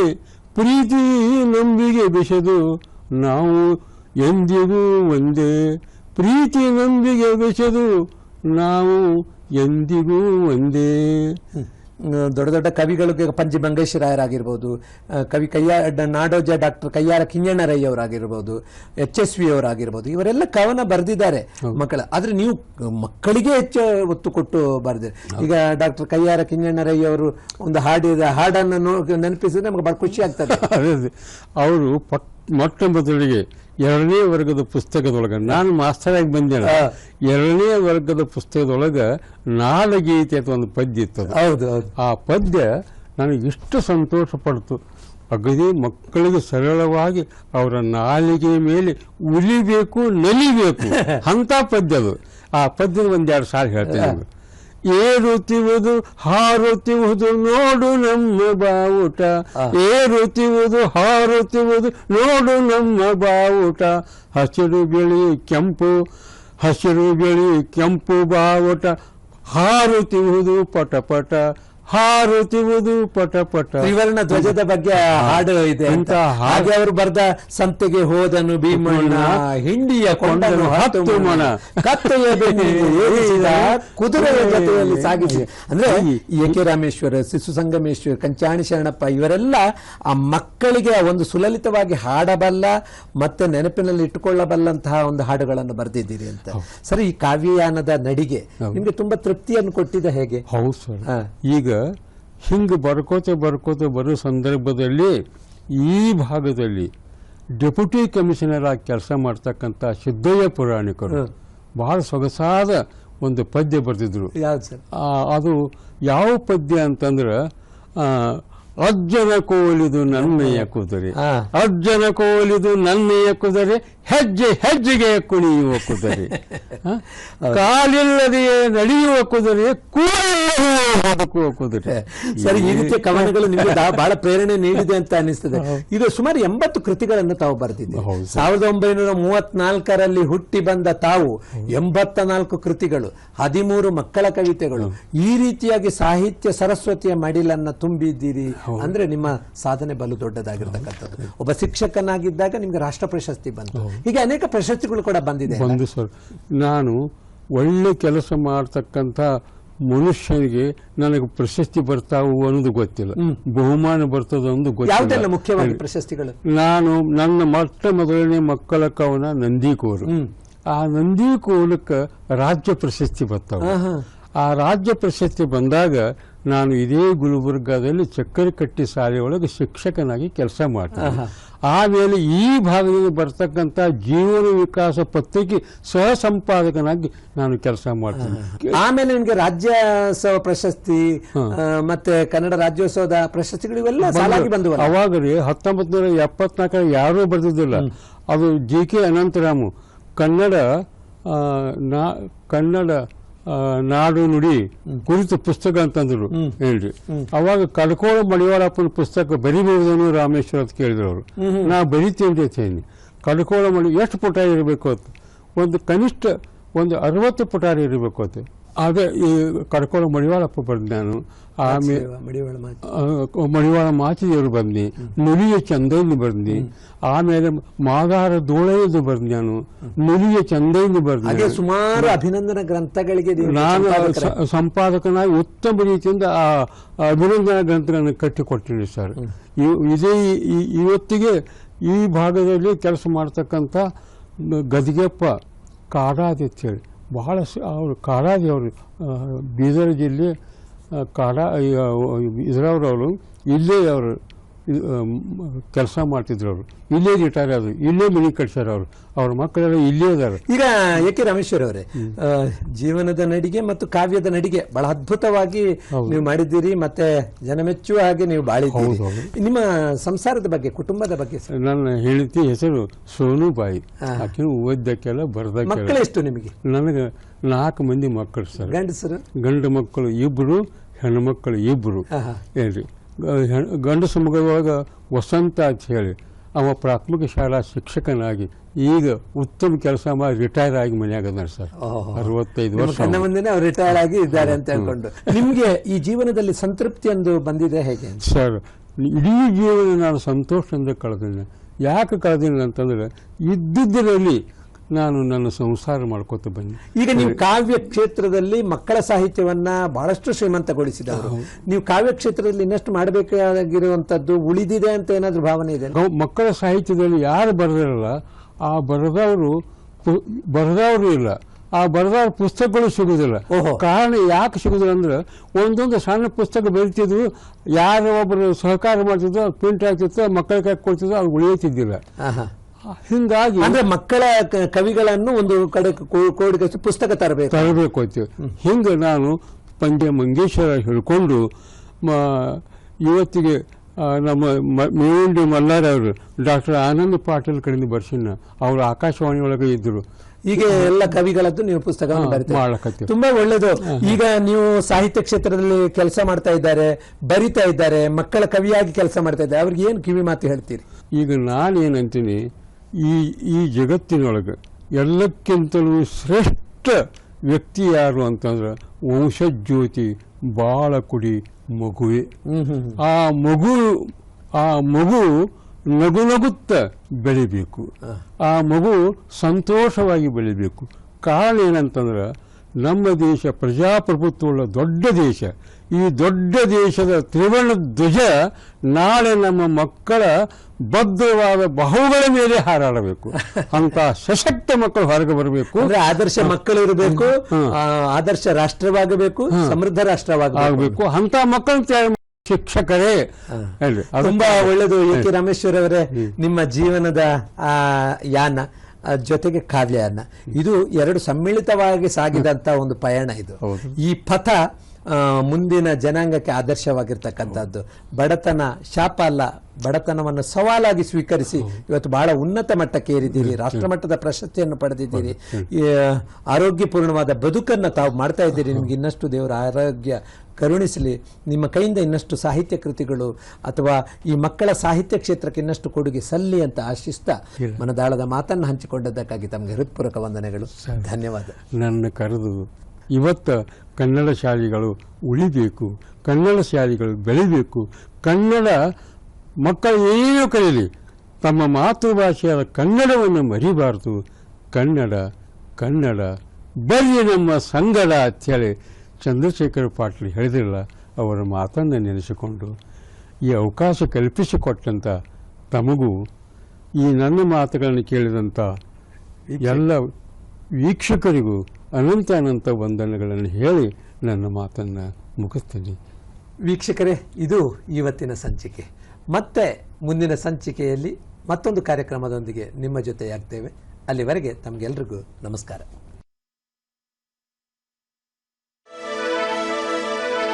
ಪ್ರೀತಿ ನಂಬಿಗೆ ಬೆಸೆದು ನಾವು ಎಂದಿಗೂ ಒಂದೇ ಪ್ರೀತಿ ನಂಬಿಗೆ ಬೆಸೆದು ನಾವು ಎಂದಿಗೂ ಒಂದೇ. ದೊಡ್ಡ ದೊಡ್ಡ ಕವಿಗಳಿಗೆ ಪಂಜಿ ಮಂಗೇಶ್ವರಾಯರಾಗಿರ್ಬೋದು ರಾಯರಾಗಿರ್ಬೋದು ಕವಿ ಕೈಯ ನಾಡೋಜ ಡಾಕ್ಟರ್ ಕಯ್ಯಾರ ಕಿಂಜಣ್ಣರಯ್ಯವರಾಗಿರ್ಬೋದು ಎಚ್ ಎಸ್ ವಿ ಅವರಾಗಿರ್ಬೋದು ಇವರೆಲ್ಲ ಕವನ ಬರೆದಿದ್ದಾರೆ ಮಕ್ಕಳ. ಆದರೆ ನೀವು ಮಕ್ಕಳಿಗೆ ಹೆಚ್ಚು ಒತ್ತು ಕೊಟ್ಟು ಬರೆದಿರಿ ಈಗ ಡಾಕ್ಟರ್ ಕಯ್ಯಾರ ಕಿಂಜಣ್ಣರಯ್ಯವರು ಒಂದು ಹಾಡಿದ ಹಾಡನ್ನು ನೆನಪಿಸಿದ್ರೆ ನಮಗೆ ಬಹಳ ಖುಷಿ ಆಗ್ತದೆ. ಅವರು ಪಟ್ ಮೊಟ್ಟ ಮೊದಲಿಗೆ ಎರಡನೇ ವರ್ಗದ ಪುಸ್ತಕದೊಳಗೆ ನಾನು ಮಾಸ್ಟರ್ ಆಗಿ ಬಂದೆ ಎರಡನೇ ವರ್ಗದ ಪುಸ್ತಕದೊಳಗೆ ನಾಲಗೀತೆ ಅಂತ ಒಂದು ಪದ್ಯ ಇತ್ತು. ಹೌದು ಆ ಪದ್ಯ ನನಗೆ ಇಷ್ಟು ಸಂತೋಷ ಪಡ್ತು. ಅಗದಿ ಮಕ್ಕಳಿಗೆ ಸರಳವಾಗಿ ಅವರ ನಾಲಿಗೆ ಮೇಲೆ ಉಲಿಬೇಕು ನಲಿಬೇಕು. ಅಂತ ಪದ್ಯ ಅದು. ಆ ಪದ್ಯದ ಒಂದೆರಡು ಸಾರಿ ಹೇಳ್ತೇನೆ ನಿಮ್ಗೆ. ಹಾರುತ್ತಿವುದು ನೋಡು ನಮ್ಮ ಬಾವುಟ. ಏರುತ್ತಿವುದು ಹಾರುತ್ತಿವುದು ನೋಡು ನಮ್ಮ ಬಾವುಟ. ಹಸಿರು ಬಿಳಿ ಕೆಂಪು ಹಸಿರು ಬಿಳಿ ಕೆಂಪು ಬಾವುಟ. ಹಾರುತ್ತಿವುದು ಪಟ ಪಟ ಹಾರುತ್ತಿರುವುದು ಪಟ ಪಟ. ತ್ರಿವರ್ಣ ಧ್ವಜದ ಬಗ್ಗೆ ಹಾಡು ಇದೆ ಅಂತ. ಹಾಗೆ ಅವರು ಬರೆದ ಸಂತೆಗೆ ಹೋದನು ಭೀಮಣ್ಣ ಹಿಂಡಿಯ ಕೊಂಡನು ಹತ್ತು ಮಣ ಕತ್ತೆಯ ಕುದುರೆಯ ಜೊತೆಯಲ್ಲಿ ಸಾಗಿಸಿ. ಅಂದ್ರೆ ಕೆ ರಾಮೇಶ್ವರ ಶಿಶು ಸಂಗಮೇಶ್ವರ ಕಂಚಾಣಿ ಶರಣಪ್ಪ ಇವರೆಲ್ಲ ಆ ಮಕ್ಕಳಿಗೆ ಒಂದು ಸುಲಲಿತವಾಗಿ ಹಾಡಬಲ್ಲ ಮತ್ತೆ ನೆನಪಿನಲ್ಲಿ ಇಟ್ಟುಕೊಳ್ಳಬಲ್ಲಂತಹ ಒಂದು ಹಾಡುಗಳನ್ನು ಬರೆದಿದ್ದೀರಿ ಅಂತ. ಸರಿ ಈ ಕಾವ್ಯಯಾನದ ನಡಿಗೆ ನಿಮ್ಗೆ ತುಂಬಾ ತೃಪ್ತಿಯನ್ನು ಕೊಟ್ಟಿದೆ ಹೇಗೆ? ಹೌದು ಸರ್. ಈಗ ಹಿಂಗೆ ಬರ್ಕೋತ ಬರ್ಕೋತ ಬರೋ ಸಂದರ್ಭದಲ್ಲಿ ಈ ಭಾಗದಲ್ಲಿ ಡೆಪ್ಯೂಟಿ ಕಮಿಷನರ್ ಆಗಿ ಕೆಲಸ ಮಾಡ್ತಕ್ಕಂಥ ಸಿದ್ದಯ್ಯ ಪುರಾಣಿಕರು. ಬಹಳ ಸೊಗಸಾದ ಒಂದು ಪದ್ಯ ಬರೆದಿದ್ರು ಅದು ಯಾವ ಪದ್ಯ ಅಂತಂದ್ರೆ ಅಜ್ಜನ ಕೋಲಿದು ನನ್ನೆಯ ಕುದುರೆ. ಅಜ್ಜನ ಕೋಲಿದು ನನ್ನೆಯ ಕುದುರೆ. ಹೆಜ್ಜೆ ಹೆಜ್ಜೆಗೆ ಕುಣಿಯುವ ಕುದುರೆ? ಕಾಲಿಲ್ಲದೆಯೇ ನಡೆಯುವ ಕುದುರೆ ಬದುಕುವ ಕುದುರೆ. ಸರಿ ಈ ರೀತಿಯ ಕವನಗಳು ನಿಮಗೆ ಬಹಳ ಪ್ರೇರಣೆ ನೀಡಿದೆ ಅಂತ ಅನಿಸ್ತದೆ. ಇದು ಸುಮಾರು ಎಂಬತ್ತು ಕೃತಿಗಳನ್ನು ತಾವು ಬರೆದಿದ್ದೆ ಹೌದು. ಸಾವಿರದ ಒಂಬೈನೂರ ಮೂವತ್ನಾಲ್ಕರಲ್ಲಿ ಹುಟ್ಟಿ ಬಂದ ತಾವು ಎಂಬತ್ತ ನಾಲ್ಕು ಕೃತಿಗಳು ಹದಿಮೂರು ಮಕ್ಕಳ ಕವಿತೆಗಳು. ಈ ರೀತಿಯಾಗಿ ಸಾಹಿತ್ಯ ಸರಸ್ವತಿಯ ಮಡಿಲನ್ನ ತುಂಬಿದ್ದೀರಿ. ಅಂದ್ರೆ ನಿಮ್ಮ ಸಾಧನೆ ಬಲು ದೊಡ್ಡದಾಗಿರ್ತಕ್ಕಂಥದ್ದು. ಒಬ್ಬ ಶಿಕ್ಷಕನಾಗಿದ್ದಾಗ ನಿಮ್ಗೆ ರಾಷ್ಟ್ರ ಪ್ರಶಸ್ತಿ ಬಂತು. ಹೀಗೆ ಅನೇಕ ಪ್ರಶಸ್ತಿಗಳು ಕೂಡ ಬಂದಿದೆ? ಬಂದು ಸರ್ ನಾನು ಒಳ್ಳೆ ಕೆಲಸ ಮಾಡ್ತಕ್ಕಂಥ ಮನುಷ್ಯನಿಗೆ ನನಗೆ ಪ್ರಶಸ್ತಿ ಬರ್ತಾವು ಅನ್ನೋದು ಗೊತ್ತಿಲ್ಲ. ಬಹುಮಾನ ಬರ್ತದ ಅನ್ನೋದು ಯಾವುದೆಲ್ಲ ಗೊತ್ತಿಲ್ಲ ಮುಖ್ಯವಾಗಿ ಪ್ರಶಸ್ತಿಗಳು? ನಾನು ನನ್ನ ಮೊಟ್ಟ ಮೊದಲನೇ ಮಕ್ಕಳ ಕವನ ನಂದಿಕೋರು ಆ ನಂದಿಕೋಲಕ್ಕೆ ರಾಜ್ಯ ಪ್ರಶಸ್ತಿ ಬರ್ತಾವ. ಆ ರಾಜ್ಯ ಪ್ರಶಸ್ತಿ ಬಂದಾಗ ನಾನು ಇದೇ ಗುಲ್ಬರ್ಗಾದಲ್ಲಿ ಚಕ್ಕರೆ ಕಟ್ಟಿ ಶಾಲೆಯೊಳಗೆ ಶಿಕ್ಷಕನಾಗಿ ಕೆಲಸ ಮಾಡ್ತೇನೆ. ಆಮೇಲೆ ಈ ಭಾಗದಲ್ಲಿ ಬರ್ತಕ್ಕಂಥ ಜೀವನ ವಿಕಾಸ ಪತ್ರಿಕೆ ಸಹ ಸಂಪಾದಕನಾಗಿ ನಾನು ಕೆಲಸ ಮಾಡ್ತೇನೆ. ಆಮೇಲೆ ನಿಮಗೆ ರಾಜ್ಯೋತ್ಸವ ಪ್ರಶಸ್ತಿ ಮತ್ತೆ ಕನ್ನಡ ರಾಜ್ಯೋತ್ಸವದ ಪ್ರಶಸ್ತಿಗಳು ಇವೆಲ್ಲ ಸಾಲಾಗಿ ಬಂದವು ಅವಾಗ ರೀ ಹತ್ತೊಂಬತ್ತು ನೂರ ಎಪ್ಪತ್ನಾಲ್ಕರ ಯಾರೂ ಬರೆದಿದ್ದಿಲ್ಲ. ಅದು ಜಿ ಕೆ ಅನಂತರಾಮು. ಕನ್ನಡ ನಾ ಕನ್ನಡ ನಾಡು ನುಡಿ ಕುರಿತು ಪುಸ್ತಕ ಅಂತಂದ್ರು ಹೇಳಿ ಅವಾಗ ಕಡ್ಕೋಳ ಮಡಿವಾಳಪ್ಪನ ಪುಸ್ತಕ ಬರಿಬಹುದೇನು ರಾಮೇಶ್ವರ ಅಂತ ಕೇಳಿದ್ರು ಅವರು. ನಾ ಬರಿತೇನೆ ಅಂತ ಹೇಳಿ ಕಡ್ಕೋಳ ಮಡಿ ಎಷ್ಟು ಪುಟ ಇರಬೇಕು ಅಂತ. ಒಂದು ಕನಿಷ್ಠ ಒಂದು ಅರವತ್ತು ಪುಟಾರಿ ಇರಬೇಕು ಅಂತ. ಅದೇ ಈ ಕಡ್ಕೊಳ್ಳೋ ಮಡಿವಾಳಪ್ಪ ಬಂದ ನಾನು. ಆಮೇಲೆ ಮಡಿವಾಳ ಮಾತಿಯವರು ಬಂದಿ ನುಲಿಯ ಚಂದೈನು ಬಂದಿ ಆಮೇಲೆ ಮಾಗಾರ ದೋಳೆಯದು ಬಂದ ನಾನು. ನುಲಿಯ ಚಂದೈನು ಬರ್ದು ಹಾಗೆ ಸುಮಾರು ಅಭಿನಂದನ ಗ್ರಂಥಗಳಿಗೆ ನಾನು ಸಂಪಾದಕನಾಗಿ ಉತ್ತಮ ರೀತಿಯಿಂದ ಆ ಅಭಿನಂದನ ಗ್ರಂಥಗಳನ್ನು ಕಟ್ಟಿಕೊಟ್ಟಿನಿ ಸರ್. ಇದೇ ಇವತ್ತಿಗೆ ಈ ಭಾಗದಲ್ಲಿ ಕೆಲಸ ಮಾಡ್ತಕ್ಕಂಥ ಗದಿಗೆಪ್ಪ ಕಾಡಾದಿ ಅಂತೇಳಿ ಬಹಳ ಅವರು ಕಾಡಾದಿ ಅವರು ಬೀದರ್ ಜಿಲ್ಲೆ ಕಾಡ ಅವರು ಇಲ್ಲೇ ಅವರು ಕೆಲಸ ಮಾಡ್ತಿದ್ರು ಅವರು. ಇಲ್ಲೇ ರಿಟೈರ್ ಆದರು. ಇಲ್ಲೇ ಮನೆ ಕಟ್ಸಾರ ಅವರು. ಅವ್ರ ಮಕ್ಕಳೆಲ್ಲ ಇಲ್ಲೇ ಇದ್ದಾರೆ ಈಗ ಯಾಕೆ ರಮೇಶ್ವರ್ ಅವರೇ ಜೀವನದ ನಡಿಗೆ ಮತ್ತು ಕಾವ್ಯದ ನಡಿಗೆ ಬಹಳ ಅದ್ಭುತವಾಗಿ ನೀವು ಮಾಡಿದ್ದೀರಿ ಮತ್ತೆ ಜನ ಮೆಚ್ಚುವ ಹಾಗೆ ನೀವು ಬಾಳಿದ್ದೀರಿ. ನಿಮ್ಮ ಸಂಸಾರದ ಬಗ್ಗೆ ಕುಟುಂಬದ ಬಗ್ಗೆ. ನನ್ನ ಹೆಂಡತಿ ಹೆಸರು ಸೋನುಬಾಯಿ ಆಕೆ ಓದ್ದಕ್ಕೆಲ್ಲ ಮಕ್ಕಳು ಎಷ್ಟು ನಿಮಗೆ? ನನಗೆ ನಾಲ್ಕು ಮಂದಿ ಮಕ್ಕಳು ಸರ್. ಗಂಡಸರು? ಗಂಡು ಮಕ್ಕಳು ಇಬ್ರು ಹೆಣ್ಣು ಮಕ್ಕಳು ಇಬ್ರು. ಹೇಳಿ ಏನ್ರಿ? ಗಂಡಸು ಮಗಳೊಳಗೆ ವಸಂತ ಅಂತ ಹೇಳಿ ಅವ ಪ್ರಾಥಮಿಕ ಶಾಲಾ ಶಿಕ್ಷಕನಾಗಿ ಈಗ ಉತ್ತಮ ಕೆಲಸ ಮಾಡಿ ರಿಟೈರ್ ಆಗಿ ಮನ್ಯಾಗ ಅದಾರ ಸರ್. ಅರವತ್ತೈದು ವರ್ಷ ಮುಂದೆ ಅವ್ರು ರಿಟೈರ್ ಆಗಿ ಇದ್ದಾರೆ ಅಂತ ಹೇಳ್ಕೊಂಡು. ನಿಮಗೆ ಈ ಜೀವನದಲ್ಲಿ ಸಂತೃಪ್ತಿ ಎಂದು ಬಂದಿದೆ ಹೇಗೆ? ಸರ್ ಇಡೀ ಜೀವನ ನಾನು ಸಂತೋಷದಿಂದ ಕಳೆದಿದ್ದೇನೆ. ಯಾಕೆ ಕಳೆದಿಲ್ಲ ಅಂತಂದ್ರೆ ಇದ್ದಿದ್ದರಲ್ಲಿ ನಾನು ನನ್ನ ಸಂಸಾರ ಮಾಡ್ಕೋತ ಬಂದೆ ಈಗ ನೀವು ಕಾವ್ಯ ಕ್ಷೇತ್ರದಲ್ಲಿ ಮಕ್ಕಳ ಸಾಹಿತ್ಯವನ್ನ ಬಹಳಷ್ಟು ಶ್ರೀಮಂತಗೊಳಿಸಿದವರು. ನೀವು ಕಾವ್ಯ ಕ್ಷೇತ್ರದಲ್ಲಿ ಇನ್ನಷ್ಟು ಮಾಡಬೇಕಾಗಿರುವಂತದ್ದು ಉಳಿದಿದೆ ಅಂತ ಏನಾದ್ರೂ ಭಾವನೆ ಇದೆ? ಮಕ್ಕಳ ಸಾಹಿತ್ಯದಲ್ಲಿ ಯಾರು ಬರೆದಿರಲ್ಲ ಆ ಬರೆದವರು ಬರೆದವರು ಇಲ್ಲ. ಆ ಬರೆದವ್ರ ಪುಸ್ತಕಗಳು ಸಿಗುದಿಲ್ಲ. ಕಾರಣ ಯಾಕೆ ಸಿಗುದಿಲ್ಲ ಅಂದ್ರೆ ಒಂದೊಂದು ಸಣ್ಣ ಪುಸ್ತಕ ಬರೀತಿದ್ವು ಯಾರು ಒಬ್ಬರು ಸಹಕಾರ ಮಾಡ್ತಿದ್ರು ಪ್ರಿಂಟ್ ಆಗ್ತಿತ್ತು ಮಕ್ಕಳ ಕೈ ಕೊಡ್ತಿದ್ರು ಅವ್ರು ಉಳಿಯುತ್ತಿದ್ದಿಲ್ಲ. ಹಿಂಗಾಗಿ ಅಂದ್ರೆ ಮಕ್ಕಳ ಕವಿಗಳನ್ನು ಒಂದು ಕಡೆ ಕೋಡಿ ಕೋಡಿಗೆ ಪುಸ್ತಕ ತರಬೇಕು. ತರಬೇಕು ಅಂತೀವಿ ಹಿಂಗೆ ನಾನು ಪಂಡ್ಯ ಮಂಗೇಶ್ವರ ಹೇಳ್ಕೊಂಡು ಮ ಇವತ್ತಿಗೆ ಆ, ನಮ್ಮ ಮೇವಂಡಿ ಮಲ್ಲಾರ್ ಅವರು ಡಾಕ್ಟರ್ ಆನಂದ್ ಪಾಟೀಲ್ ಕಡೆಯಿಂದ ಬರ್ಸಿನ ಅವರು ಆಕಾಶವಾಣಿ ಒಳಗೆ ಇದ್ದರು ಈಗ ಎಲ್ಲ ಕವಿಗಳದ್ದು ನೀವು ಪುಸ್ತಕ ತುಂಬಾ ಒಳ್ಳೇದು. ಈಗ ನೀವು ಸಾಹಿತ್ಯ ಕ್ಷೇತ್ರದಲ್ಲಿ ಕೆಲಸ ಮಾಡ್ತಾ ಇದ್ದಾರೆ ಬರಿತಾ ಇದ್ದಾರೆ ಮಕ್ಕಳ ಕವಿಯಾಗಿ ಕೆಲಸ ಮಾಡ್ತಾ ಇದ್ದಾರೆ ಅವ್ರಿಗೆ ಏನು ಕಿವಿ ಮಾತು ಹೇಳ್ತೀರಿ? ಈಗ ನಾನೇನಂತೀನಿ ಈ ಈ ಜಗತ್ತಿನೊಳಗೆ ಎಲ್ಲಕ್ಕಿಂತಲೂ ಶ್ರೇಷ್ಠ ವ್ಯಕ್ತಿ ಯಾರು ಅಂತಂದ್ರೆ ವಂಶಜ್ಯೋತಿ ಬಾಳಕುಡಿ ಮಗುವೆ. ಹ್ಮ್ ಹ್ಮ್ ಆ ಮಗು ಆ ಮಗು ನಗು ನಗುತ್ತ ಬೆಳಿಬೇಕು. ಆ ಮಗು ಸಂತೋಷವಾಗಿ ಬೆಳಿಬೇಕು. ಕಾರಣ ಏನಂತಂದ್ರೆ ನಮ್ಮ ದೇಶ ಪ್ರಜಾಪ್ರಭುತ್ವವುಳ್ಳ ದೊಡ್ಡ ದೇಶ. ಈ ದೊಡ್ಡ ದೇಶದ ತ್ರಿವರ್ಣ ಧ್ವಜ ನಾಳೆ ನಮ್ಮ ಮಕ್ಕಳ ಬದ್ಧವಾದ ಬಹುಗಳ ಮೇಲೆ ಹಾರಾಡಬೇಕು. ಅಂತ ಸಶಕ್ತ ಮಕ್ಕಳು ಹೊರಗೆ ಬರಬೇಕು. ಅಂದ್ರೆ ಆದರ್ಶ ಮಕ್ಕಳು ಇರಬೇಕು ಆದರ್ಶ ರಾಷ್ಟ್ರವಾಗಬೇಕು ಸಮೃದ್ಧ ರಾಷ್ಟ್ರವಾಗಬೇಕು. ಅಂತ ಮಕ್ಕಳ ಶಿಕ್ಷಕರೇ. ತುಂಬಾ ಒಳ್ಳೆಯದು ಎ ಕೆ ರಾಮೇಶ್ವರ ಅವರೇ ನಿಮ್ಮ ಜೀವನದ ಆ ಯಾನ. ಜೊತೆಗೆ ಕಾವ್ಯಯಾನ ಇದು ಎರಡು ಸಮ್ಮಿಳಿತವಾಗಿ ಸಾಗಿದಂತ ಒಂದು ಪಯಣ ಇದು. ಈ ಪಥ ಮುಂದಿನ ಜನಾಂಗಕ್ಕೆ ಆದರ್ಶವಾಗಿರ್ತಕ್ಕಂಥದ್ದು. ಬಡತನ ಶಾಪ ಅಲ್ಲ ಬಡತನವನ್ನು ಸವಾಲಾಗಿ ಸ್ವೀಕರಿಸಿ ಇವತ್ತು ಬಹಳ ಉನ್ನತ ಮಟ್ಟಕ್ಕೆ ಏರಿದ್ದೀರಿ ರಾಷ್ಟ್ರ ಮಟ್ಟದ ಪ್ರಶಸ್ತಿಯನ್ನು ಪಡೆದಿದ್ದೀರಿ. ಆರೋಗ್ಯಪೂರ್ಣವಾದ ಬದುಕನ್ನು ತಾವು ಮಾಡ್ತಾ ಇದ್ದೀರಿ. ನಿಮ್ಗೆ ಇನ್ನಷ್ಟು ದೇವರ ಆರೋಗ್ಯ ಕರುಣಿಸಲಿ. ನಿಮ್ಮ ಕೈಯಿಂದ ಇನ್ನಷ್ಟು ಸಾಹಿತ್ಯ ಕೃತಿಗಳು ಅಥವಾ ಈ ಮಕ್ಕಳ ಸಾಹಿತ್ಯ ಕ್ಷೇತ್ರಕ್ಕೆ ಇನ್ನಷ್ಟು ಕೊಡುಗೆ ಸಲ್ಲಿ ಅಂತ ಆಶಿಸ್ತಾ ಮನದಾಳದ ಮಾತನ್ನು ಹಂಚಿಕೊಂಡದ್ದಕ್ಕಾಗಿ ತಮಗೆ ಹೃತ್ಪೂರ್ವಕ ವಂದನೆಗಳು. ಧನ್ಯವಾದ. ನನ್ನ ಕರೆದು ಇವತ್ತು ಕನ್ನಡ ಶಾಲೆಗಳು ಉಳಿಬೇಕು ಕನ್ನಡ ಶಾಲೆಗಳು ಬೆಳಿಬೇಕು ಕನ್ನಡ ಮಕ್ಕಳು ಏನೂ ಕಲೀಲಿ ತಮ್ಮ ಮಾತೃಭಾಷೆಯಾದ ಕನ್ನಡವನ್ನು ಮರಿಬಾರದು. ಕನ್ನಡ ಕನ್ನಡ ಬರ್ರಿ ನಮ್ಮ ಸಂಗಡ ಅಂಥೇಳಿ ಚಂದ್ರಶೇಖರ ಪಾಟೀಲ್ ಹೇಳಿದಿರಲ್ಲ ಅವರ ಮಾತನ್ನು ನೆನೆಸಿಕೊಂಡು ಈ ಅವಕಾಶ ಕಲ್ಪಿಸಿಕೊಟ್ಟಂಥ ತಮಗೂ ಈ ನನ್ನ ಮಾತುಗಳನ್ನು ಕೇಳಿದಂಥ ಎಲ್ಲ ವೀಕ್ಷಕರಿಗೂ ಅನಂತ ಅನಂತ ವಂದನೆಗಳನ್ನು ಹೇಳಿ ನನ್ನ ಮಾತನ್ನು ಮುಗಿಸ್ತೀನಿ. ವೀಕ್ಷಕರೇ ಇದು ಇವತ್ತಿನ ಸಂಚಿಕೆ. ಮತ್ತೆ ಮುಂದಿನ ಸಂಚಿಕೆಯಲ್ಲಿ ಮತ್ತೊಂದು ಕಾರ್ಯಕ್ರಮದೊಂದಿಗೆ ನಿಮ್ಮ ಜೊತೆಯಾಗ್ತೇವೆ. ಅಲ್ಲಿವರೆಗೆ ತಮಗೆಲ್ರಿಗೂ ನಮಸ್ಕಾರ.